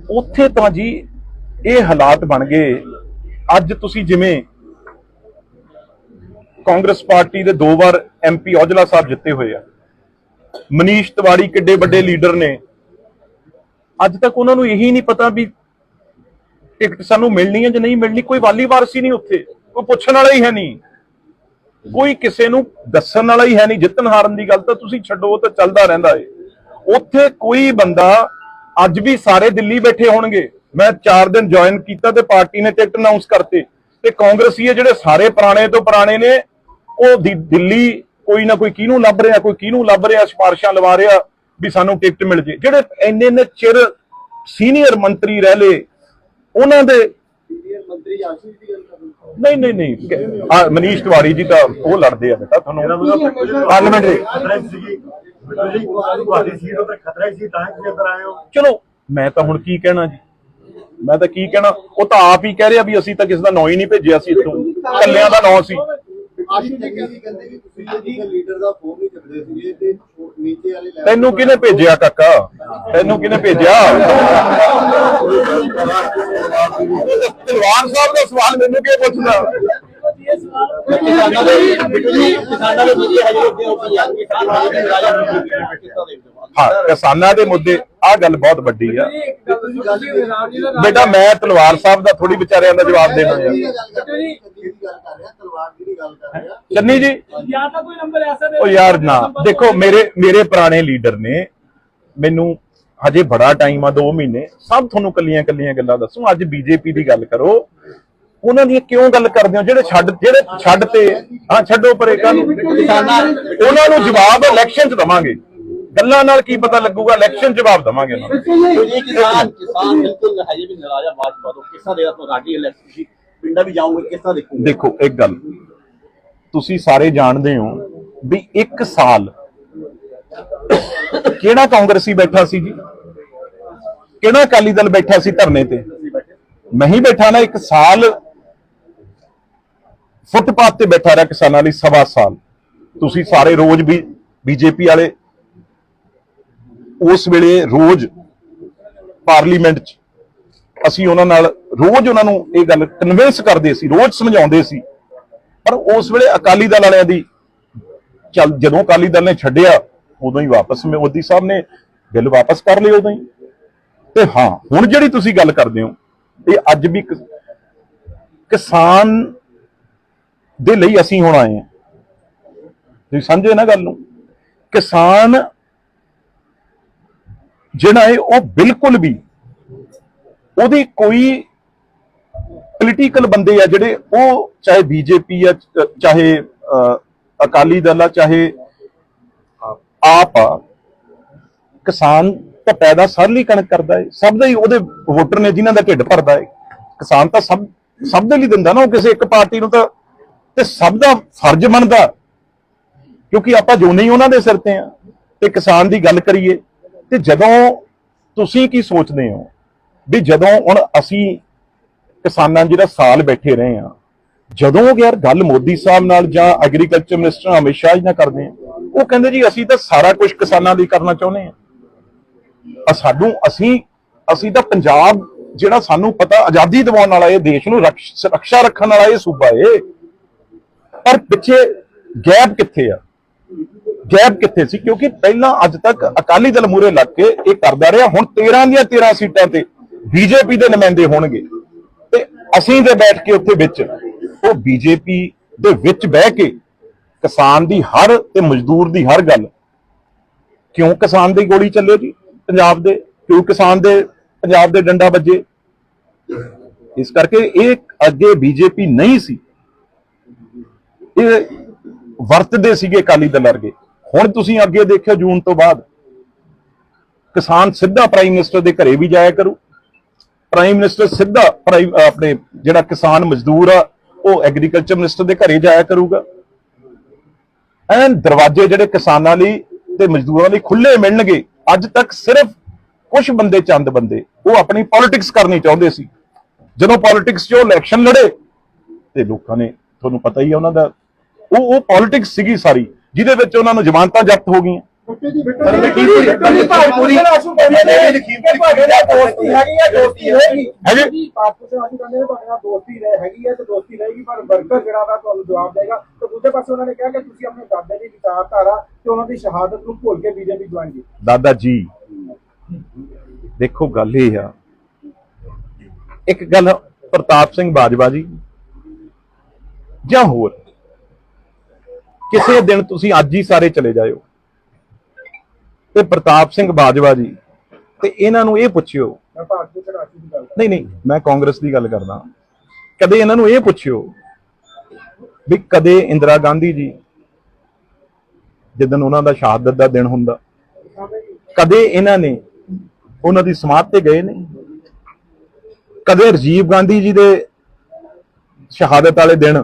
ਉੱਥੇ ਤਾਂ ਜੀ ਇਹ ਹਾਲਾਤ ਬਣ ਗਏ। ਅੱਜ ਤੁਸੀਂ ਜਿਵੇਂ ਕਾਂਗਰਸ ਪਾਰਟੀ ਦੇ ਦੋ ਵਾਰ ਐਮਪੀ ਔਜਲਾ ਸਾਹਿਬ ਜਿੱਤੇ ਹੋਏ ਆ। ਮਨੀਸ਼ ਤਿਵਾੜੀ ਕਿੱਡੇ ਵੱਡੇ ਲੀਡਰ ਨੇ। ਅੱਜ ਤੱਕ ਉਹਨਾਂ ਨੂੰ ਇਹੀ ਨਹੀਂ ਪਤਾ ਵੀ ਟਿਕਟ ਸਾਨੂੰ ਮਿਲਣੀ ਹੈ ਜਾਂ ਨਹੀਂ ਮਿਲਣੀ। ਕੋਈ ਵਾਲੀ ਵਾਰਸ ਹੀ ਨਹੀਂ ਉੱਥੇ। ਕੋਈ ਪੁੱਛਣ ਵਾਲਾ ਹੀ ਹੈ ਨਹੀਂ। ਕੋਈ ਕਿਸੇ ਨੂੰ ਦੱਸਣ ਵਾਲਾ ਹੀ ਹੈ ਨਹੀਂ। ਜਿੱਤਣ ਹਾਰਨ ਦੀ ਗੱਲ ਤਾਂ ਤੁਸੀਂ ਛੱਡੋ ਤਾਂ ਚੱਲਦਾ ਰਹਿੰਦਾ ਏ। ਉੱਥੇ ਕੋਈ ਬੰਦਾ ਅੱਜ ਵੀ ਸਾਰੇ ਦਿੱਲੀ ਬੈਠੇ ਹੋਣਗੇ। ਮੈਂ 4 ਦਿਨ ਜੁਆਇਨ ਕੀਤਾ ਤੇ ਪਾਰਟੀ ਨੇ ਟਿਕਟ ਅਨਾਉਂਸ ਕਰਤੇ। ਤੇ ਕਾਂਗਰਸੀ ਇਹ ਜਿਹੜੇ ਸਾਰੇ ਪੁਰਾਣੇ ਤੋਂ ਪੁਰਾਣੇ ਨੇ ਉਹ ਦਿ- ਦਿੱਲੀ ਕੋਈ ਨਾ ਕੋਈ ਕਿਹਨੂੰ ਲੱਭ ਰਿਹਾ ਕੋਈ ਕਿਹਨੂੰ ਲੱਭ ਰਿਹਾ ਸਿਫਾਰਿਸ਼ਾਂ ਲਵਾ ਰਿਹਾ ਵੀ ਸਾਨੂੰ ਟਿਕਟ ਮਿਲ ਜੇ। ਜਿਹੜੇ ਇੰਨੇ ਨੇ ਚਿਰ ਸੀਨੀਅਰ ਮੰਤਰੀ ਰਹਿ ਲਏ ਉਹਨਾਂ ਦੇ ਦੀ ਨਹੀਂ ਨਹੀਂ ਨਹੀਂ ਆ ਮਨੀਸ਼ ਤਿਵਾੜੀ ਜੀ ਤਾਂ ਉਹ ਲੜਦੇ ਆ ਬੇਟਾ ਤੁਹਾਨੂੰ। ਆਏ ਹੋ। ਚਲੋ ਮੈਂ ਤਾਂ ਹੁਣ ਕੀ ਕਹਿਣਾ ਜੀ? ਮੈਂ ਤਾਂ ਕੀ ਕਹਿਣਾ ਉਹ ਤਾਂ ਆਪ ਹੀ ਕਹਿ ਰਿਹਾ ਵੀ ਅਸੀਂ ਤਾਂ ਕਿਸੇ ਦਾ ਨਾਂ ਹੀ ਨਹੀਂ ਭੇਜਿਆ ਸੀ ਇੱਥੋਂ। ਕੱਲਿਆਂ ਦਾ ਨਾਂ ਸੀ। ਆਸ਼ੀਸ਼ ਜੀ ਕਹਿੰਦੇ ਕਿ ਤੁਸੀਂ ਇਹ ਲੀਡਰ ਦਾ ਫੋਨ ਨਹੀਂ ਚੱਕਦੇ ਸੀਗੇ ਤੇ ਨੀਚੇ ਵਾਲੇ ਲੈਵਲ ਤੈਨੂੰ ਕਿਹਨੇ ਭੇਜਿਆ ਕਾਕਾ? ਤੈਨੂੰ ਕਿਹਨੇ ਭੇਜਿਆ? ਤਲਵਾਰ ਸਾਹਿਬ ਦਾ ਸਵਾਲ ਮੈਨੂੰ ਕੀ ਪੁੱਛਦਾ? ਕਿਸਾਨਾਂ ਦੇ ਮੁੱਦੇ ਹਜੇ ਅੱਗੇ ਹੋ ਗਏ ਕਿਸਾਨਾਂ ਦੇ ਰਾਜਾ ਹਾਂ ਕਿਸਾਨਾਂ ਦੇ ਮੁੱਦੇ ਆ ਗੱਲ ਬਹੁਤ ਵੱਡੀ ਆ। ਬੇਟਾ, ਮੈਂ ਤਲਵਾਰ ਸਾਹਿਬ ਦਾ ਥੋੜੀ ਵਿਚਾਰਿਆਂ ਦਾ ਜਵਾਬ ਦੇਣਾ ਯਾਰ ਚੰਨੀ ਜੀ? ਜਾਂ ਤਾਂ ਕੋਈ ਨੰਬਰ ਐਸਾ ਦੇ ਉਹ ਯਾਰ ਨਾ, ਦੇਖੋ, ਮੇਰੇ ਮੇਰੇ ਪੁਰਾਣੇ ਲੀਡਰ ਨੇ, ਮੈਨੂੰ ਹਜੇ ਬੜਾ ਟਾਈਮ ਆ 2 ਮਹੀਨੇ, ਸਭ ਤੁਹਾਨੂੰ ਕੱਲੀਆਂ ਕੱਲੀਆਂ ਗੱਲਾਂ ਦੱਸੂ। ਅੱਜ ਬੀਜੇਪੀ ਦੀ ਗੱਲ ਕਰੋ ਉਹਨਾਂ ਦੀ ਕਿਉਂ ਗੱਲ ਕਰਦੇ ਹੋ? ਜਿਹੜੇ ਛੱਡ ਜਿਹੜੇ ਛੱਡ ਤੇ ਹਾਂ ਛੱਡੋ ਪਰੇ ਕੱਲ ਕਿਸਾਨਾਂ ਉਹਨਾਂ ਨੂੰ ਜਵਾਬ ਇਲੈਕਸ਼ਨ 'ਚ ਦਵਾਂਗੇ। ਗੱਲਾਂ ਨਾਲ ਕੀ ਪਤਾ ਲੱਗੂਗਾ? ਇਲੈਕਸ਼ਨ ਜਵਾਬ ਦਵਾਂਗੇ ਉਹਨਾਂ ਕਿਸਾਨ ਕਿਸਾਨ ਬਿਲਕੁਲ ਹਜੇ ਵੀ ਨਾਰਾਜ਼ ਆ ਭਾਜਪਾ ਤੋਂ ਕਿਸਾ ਦੇ ਤੁਹਾਡੀ ਇਲੈਕਸ਼ਨ ਪਿੰਡਾਂ ਵੀ ਜਾਓਗੇ ਕਿਸਾ ਦੇਖੋਗੇ? ਦੇਖੋ ਇੱਕ ਗੱਲ। ਤੁਸੀਂ ਸਾਰੇ ਜਾਣਦੇ ਹੋ ਵੀ ਇੱਕ ਸਾਲ ਕਿਹੜਾ ਕਾਂਗਰਸੀ ਬੈਠਾ ਸੀ ਜੀ? ਕਿਹੜਾ ਅਕਾਲੀ ਦਲ ਬੈਠਾ ਸੀ ਧਰਨੇ ਤੇ? ਮੈਂ ਹੀ ਬੈਠਾ ਨਾ ਇੱਕ ਸਾਲ ਫੁੱਟਪਾਥ ਤੇ ਬੈਠਾ ਰਿਹਾ ਕਿਸਾਨਾਂ ਲਈ ਸਵਾ ਸਾਲ। ਤੁਸੀਂ ਸਾਰੇ ਰੋਜ਼ ਵੀ ਬੀਜੇਪੀ ਵਾਲੇ ਉਸ ਵੇਲੇ ਰੋਜ਼ ਪਾਰਲੀਮੈਂਟ 'ਚ ਅਸੀਂ ਉਹਨਾਂ ਨਾਲ ਰੋਜ਼ ਉਹਨਾਂ ਨੂੰ ਇਹ ਗੱਲ ਕਨਵਿੰਸ ਕਰਦੇ ਸੀ, ਰੋਜ਼ ਸਮਝਾਉਂਦੇ ਸੀ। ਪਰ ਉਸ ਵੇਲੇ ਅਕਾਲੀ ਦਲ ਵਾਲਿਆਂ ਦੀ ਚੱਲ ਜਦੋਂ ਅਕਾਲੀ ਦਲ ਨੇ ਛੱਡਿਆ, ਉਦੋਂ ਹੀ ਵਾਪਸ ਮੋਦੀ ਸਾਹਿਬ ਨੇ ਬਿੱਲ ਵਾਪਸ ਕਰ ਲਏ ਉਦੋਂ ਹੀ। ਤੇ ਹਾਂ, ਹੁਣ ਜਿਹੜੀ ਤੁਸੀਂ ਗੱਲ ਕਰਦੇ ਹੋ, ਇਹ ਅੱਜ ਵੀ ਕਿਸਾਨ ਦੇ ਲਈ ਅਸੀਂ ਹੁਣ ਆਏ ਹਾਂ। ਤੁਸੀਂ ਸਮਝੇ ਨਾ ਗੱਲ ਨੂੰ? ਕਿਸਾਨ ਜਿਹੜਾ ਹੈ, ਉਹ ਬਿਲਕੁਲ ਵੀ ਉਹਦੀ ਕੋਈ ਪੋਲੀਟੀਕਲ ਬੰਦੇ ਆ ਜਿਹੜੇ ਉਹ ਚਾਹੇ ਬੀਜੇਪੀ ਆ, ਚਾਹੇ ਅਕਾਲੀ ਦਲ ਆ, ਚਾਹੇ ਆਪ ਆ, ਕਿਸਾਨ ਤਾਂ ਪੈਦਾ ਸਰਲੀ ਕਣਕ ਕਰਦਾ ਹੈ। ਸਭ ਦਾ ਹੀ ਉਹਦੇ ਵੋਟਰ ਨੇ ਜਿਨ੍ਹਾਂ ਦਾ ਢਿੱਡ ਭਰਦਾ ਹੈ। ਕਿਸਾਨ ਤਾਂ ਸਭ ਸਭ ਦੇ ਲਈ ਦਿੰਦਾ ਨਾ, ਉਹ ਕਿਸੇ ਇੱਕ ਪਾਰਟੀ ਨੂੰ ਤਾਂ ਤੇ ਸਭ ਦਾ ਫਰਜ਼ ਬਣਦਾ ਕਿਉਂਕਿ ਆਪਾਂ ਜੋ ਨਹੀਂ ਉਹਨਾਂ ਦੇ ਸਿਰ ਤੇ ਆ। ਤੇ ਕਿਸਾਨ ਦੀ ਗੱਲ ਕਰੀਏ, ਤੇ ਜਦੋਂ ਤੁਸੀਂ ਕੀ ਸੋਚਦੇ ਹੋ? ਵੀ ਜਦੋਂ ਹੁਣ ਅਸੀਂ ਕਿਸਾਨਾਂ ਜਿਹੜਾ ਸਾਲ ਬੈਠੇ ਰਹੇ ਆ, ਜਦੋਂ ਯਾਰ ਗੱਲ ਮੋਦੀ ਸਾਹਿਬ ਨਾਲ ਜਾਂ ਐਗਰੀਕਲਚਰ ਮਿਨਿਸਟਰ ਅਮਿਤ ਸ਼ਾਹ ਜੀ ਨਾਲ ਕਰਦੇ ਆ, ਉਹ ਕਹਿੰਦੇ ਜੀ ਅਸੀਂ ਤਾਂ ਸਾਰਾ ਕੁਝ ਕਿਸਾਨਾਂ ਲਈ ਕਰਨਾ ਚਾਹੁੰਦੇ ਆ। ਆ ਸਾਨੂੰ ਅਸੀਂ ਅਸੀਂ ਤਾਂ ਪੰਜਾਬ ਜਿਹੜਾ ਸਾਨੂੰ ਪਤਾ ਆਜ਼ਾਦੀ ਦਿਵਾਉਣ ਵਾਲਾ ਇਹ ਦੇਸ਼ ਨੂੰ ਰਕਸ਼- ਰੱਖਿਆ ਰੱਖਣ ਵਾਲਾ ਇਹ ਸੂਬਾ ਏ। ਪਰ ਪਿੱਛੇ ਗੈਪ ਕਿੱਥੇ ਆ? ਗੈਪ ਕਿੱਥੇ ਸੀ? ਕਿਉਂਕਿ ਪਹਿਲਾਂ ਅੱਜ ਤੱਕ ਅਕਾਲੀ ਦਲ ਮੂਰੇ ਲੱਗ ਕੇ ਇਹ ਕਰਦਾ ਰਿਹਾ। ਹੁਣ 13 ਦੀਆਂ 13 ਸੀਟਾਂ ਤੇ ਬੀਜੇਪੀ ਦੇ ਨੁਮਾਇੰਦੇ ਹੋਣਗੇ। ਤੇ ਅਸੀਂ ਤੇ ਬੈਠ ਕੇ ਉੱਥੇ ਵਿੱਚ, ਉਹ ਬੀਜੇਪੀ ਦੇ ਵਿੱਚ ਬਹਿ ਕੇ ਕਿਸਾਨ ਦੀ ਹਰ ਤੇ ਮਜ਼ਦੂਰ ਦੀ ਹਰ ਗੱਲ, ਕਿਉਂ ਕਿਸਾਨ ਦੀ ਗੋਲੀ ਚੱਲੇ ਜੀ ਪੰਜਾਬ ਦੇ? ਕਿਉਂ ਕਿਸਾਨ ਦੇ ਪੰਜਾਬ ਦੇ ਡੰਡਾ ਵੱਜੇ? ਇਸ ਕਰਕੇ ਇਹ ਅੱਗੇ ਬੀਜੇਪੀ ਨਹੀਂ ਸੀ। ਇਹ ਵਰਤਦੇ ਸੀਗੇ ਅਕਾਲੀ ਦਲ ਵਰਗੇ। ਹੁਣ ਤੁਸੀਂ ਅੱਗੇ ਦੇਖਿਓ ਜੂਨ ਤੋਂ ਬਾਅਦ, ਕਿਸਾਨ ਸਿੱਧਾ ਪ੍ਰਾਈਮ ਮਿਨਿਸਟਰ ਦੇ ਘਰੇ ਵੀ ਜਾਇਆ ਕਰੂ। ਪ੍ਰਾਈਮ ਮਿਨਿਸਟਰ ਸਿੱਧਾ ਪ੍ਰਾਈਮ ਆਪਣੇ ਜਿਹੜਾ ਕਿਸਾਨ ਮਜ਼ਦੂਰ ਆ, ਉਹ ਐਗਰੀਕਲਚਰ ਮਿਨਿਸਟਰ ਦੇ ਘਰੇ ਜਾਇਆ ਕਰੂਗਾ। ਐਨ ਦਰਵਾਜ਼ੇ ਜਿਹੜੇ ਕਿਸਾਨਾਂ ਲਈ ਤੇ ਮਜ਼ਦੂਰਾਂ ਲਈ ਖੁੱਲੇ ਮਿਲਣਗੇ। ਅੱਜ ਤੱਕ ਸਿਰਫ ਕੁਝ ਬੰਦੇ ਚੰਦ ਬੰਦੇ, ਉਹ ਆਪਣੀ ਪੋਲਿਟਿਕਸ ਕਰਨੀ ਚਾਹੁੰਦੇ ਸੀ। ਜਦੋਂ ਪੋਲਿਟਿਕਸ 'ਚ ਉਹ ਇਲੈਕਸ਼ਨ ਲੜੇ, ਤੇ ਲੋਕਾਂ ਨੇ, ਤੁਹਾਨੂੰ ਪਤਾ ਹੀ ਹੈ ਉਹਨਾਂ ਦਾ ਉਹ ਉਹ ਪੋਲਿਟਿਕਸ ਸੀਗੀ ਸਾਰੀ ਜਿਹਦੇ ਵਿੱਚ ਉਹਨਾਂ ਨੂੰ ਜ਼ਮਾਨਤਾਂ ਜ਼ਬਤ ਹੋ ਗਈਆਂ ਦਾਦਾ ਜੀ ਦੇਖੋ ਗੱਲ ਇਹ ਆ ਇੱਕ ਗੱਲ ਪ੍ਰਤਾਪ ਸਿੰਘ ਬਾਜਵਾ ਜੀ ਜਾਂ ਹੋਰ ਕਿਸੇ ਦਿਨ ਤੁਸੀਂ ਅੱਜ ਹੀ ਸਾਰੇ ਚਲੇ ਜਾਇਓ। ਤੇ ਪ੍ਰਤਾਪ ਸਿੰਘ ਬਾਜਵਾ ਜੀ ਤੇ ਇਹਨਾਂ ਨੂੰ ਇਹ ਪੁੱਛਿਓ। ਨਹੀਂ ਨਹੀਂ ਮੈਂ ਕਾਂਗਰਸ ਦੀ ਗੱਲ ਕਰਦਾ। ਕਦੇ ਇਹਨਾਂ ਨੂੰ ਇਹ ਪੁੱਛਿਓ ਵੀ ਕਦੇ ਇੰਦਰਾ ਗਾਂਧੀ ਜੀ ਜਿੱਦਨ ਉਹਨਾਂ ਦਾ ਸ਼ਹਾਦਤ ਦਾ ਦਿਨ ਹੁੰਦਾ ਕਦੇ ਇਹਨਾਂ ਨੇ ਉਹਨਾਂ ਦੀ ਸਮਾਧ ਤੇ ਗਏ ਨੇ ਕਦੇ ਰਾਜੀਵ ਗਾਂਧੀ ਜੀ ਦੇ ਸ਼ਹਾਦਤ ਵਾਲੇ ਦਿਨ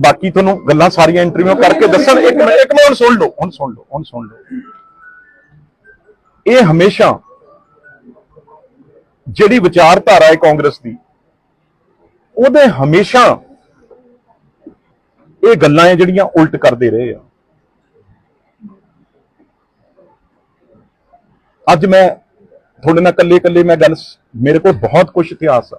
ਬਾਕੀ ਤੁਹਾਨੂੰ ਗੱਲਾਂ ਸਾਰੀਆਂ ਇੰਟਰਵਿਊ ਕਰਕੇ ਦੱਸਣ। ਇੱਕ ਮਿੰਟ ਇੱਕ ਮਿੰਟ ਸੁਣ ਲਓ, ਹੁਣ ਸੁਣ ਲਓ, ਹੁਣ ਸੁਣ ਲਓ। ਇਹ ਹਮੇਸ਼ਾ ਜਿਹੜੀ ਵਿਚਾਰਧਾਰਾ ਹੈ ਕਾਂਗਰਸ ਦੀ, ਉਹਦੇ ਹਮੇਸ਼ਾ ਇਹ ਗੱਲਾਂ ਹੈ ਜਿਹੜੀਆਂ ਉਲਟ ਕਰਦੇ ਰਹੇ ਆ। ਅੱਜ ਮੈਂ, ਤੁਹਾਡੇ ਨਾਲ ਇਕੱਲੇ ਇਕੱਲੇ ਮੈਂ ਗੱਲ ਮੇਰੇ ਕੋਲ ਬਹੁਤ ਕੁਝ ਇਤਿਹਾਸ ਆ।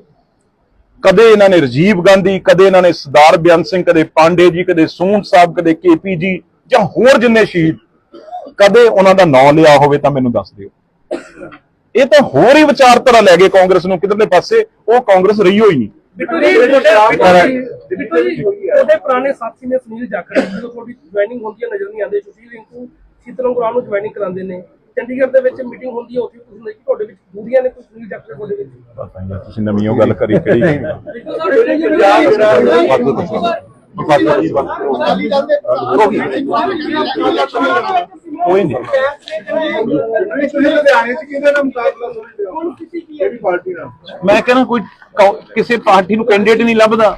ਕਦੇ ਇਹਨਾਂ ਨੇ ਰਾਜੀਵ ਗਾਂਧੀ ਕਦੇ ਇਹਨਾਂ ਨੇ ਸਰਦਾਰ ਬਿਆਨ ਸਿੰਘ ਕਦੇ ਪਾਂਡੇ ਜੀ ਕਦੇ ਸੂੰਦ ਸਾਹਿਬ ਕਦੇ ਕੇਪੀ ਜੀ ਜਾਂ ਹੋਰ ਜਿੰਨੇ ਸ਼ਹੀਦ ਕਦੇ ਉਹਨਾਂ ਦਾ ਨਾਮ ਲਿਆ ਹੋਵੇ ਤਾਂ ਮੈਨੂੰ ਦੱਸ ਦਿਓ। ਇਹ ਤਾਂ ਹੋਰ ਹੀ ਵਿਚਾਰਧਾਰਾ ਲੈ ਗਏ ਕਾਂਗਰਸ ਨੂੰ ਕਿਧਰਲੇ ਪਾਸੇ ਉਹ ਕਾਂਗਰਸ ਰਹੀ ਹੋਈ ਨਹੀਂ। ਬਿੱਟੂ ਜੀ ਉਹਦੇ ਪੁਰਾਣੇ ਸਾਥੀ ਨੇ ਸੁਨੀਲ ਜਾਖੜ ਜਦੋਂ ਤੁਹਾਡੀ ਜੁਆਇਨਿੰਗ ਹੁੰਦੀ ਹੈ ਨਜ਼ਰ ਨਹੀਂ ਆਉਂਦੇ ਸੁਸ਼ੀਲ ਰਿੰਕੂ ਸੀਤਰੰਗ ਗੁਰਾਂ ਨੂੰ ਜੁਆਇਨਿੰਗ ਕਰਾਉਂਦੇ ਨੇ। ਚੰਡੀਗੜ੍ਹ ਦੇ ਵਿੱਚ ਮੀਟਿੰਗ ਹੁੰਦੀ ਹੈ ਉੱਥੇ ਤੁਸੀਂ ਨਹੀਂ ਤੁਹਾਡੇ ਵਿੱਚ ਦੂਰੀਆਂ ਨੇ ਕੋਈ ਸੁਨੀਲ ਜਾਖੜ ਤੁਹਾਡੇ ਵਿੱਚ ਪਤਾ ਨਹੀਂ ਤੁਸੀਂ ਨਵੀਂ ਉਹ ਗੱਲ ਕਰੀ ਕਿਹੜੀ ਕੋਈ ਨਹੀਂ ਮੈਂ ਕਹਿੰਦਾ ਕੋਈ ਕਿਸੇ ਪਾਰਟੀ ਨੂੰ ਕੈਂਡੀਡੇਟ ਨਹੀਂ ਲੱਭਦਾ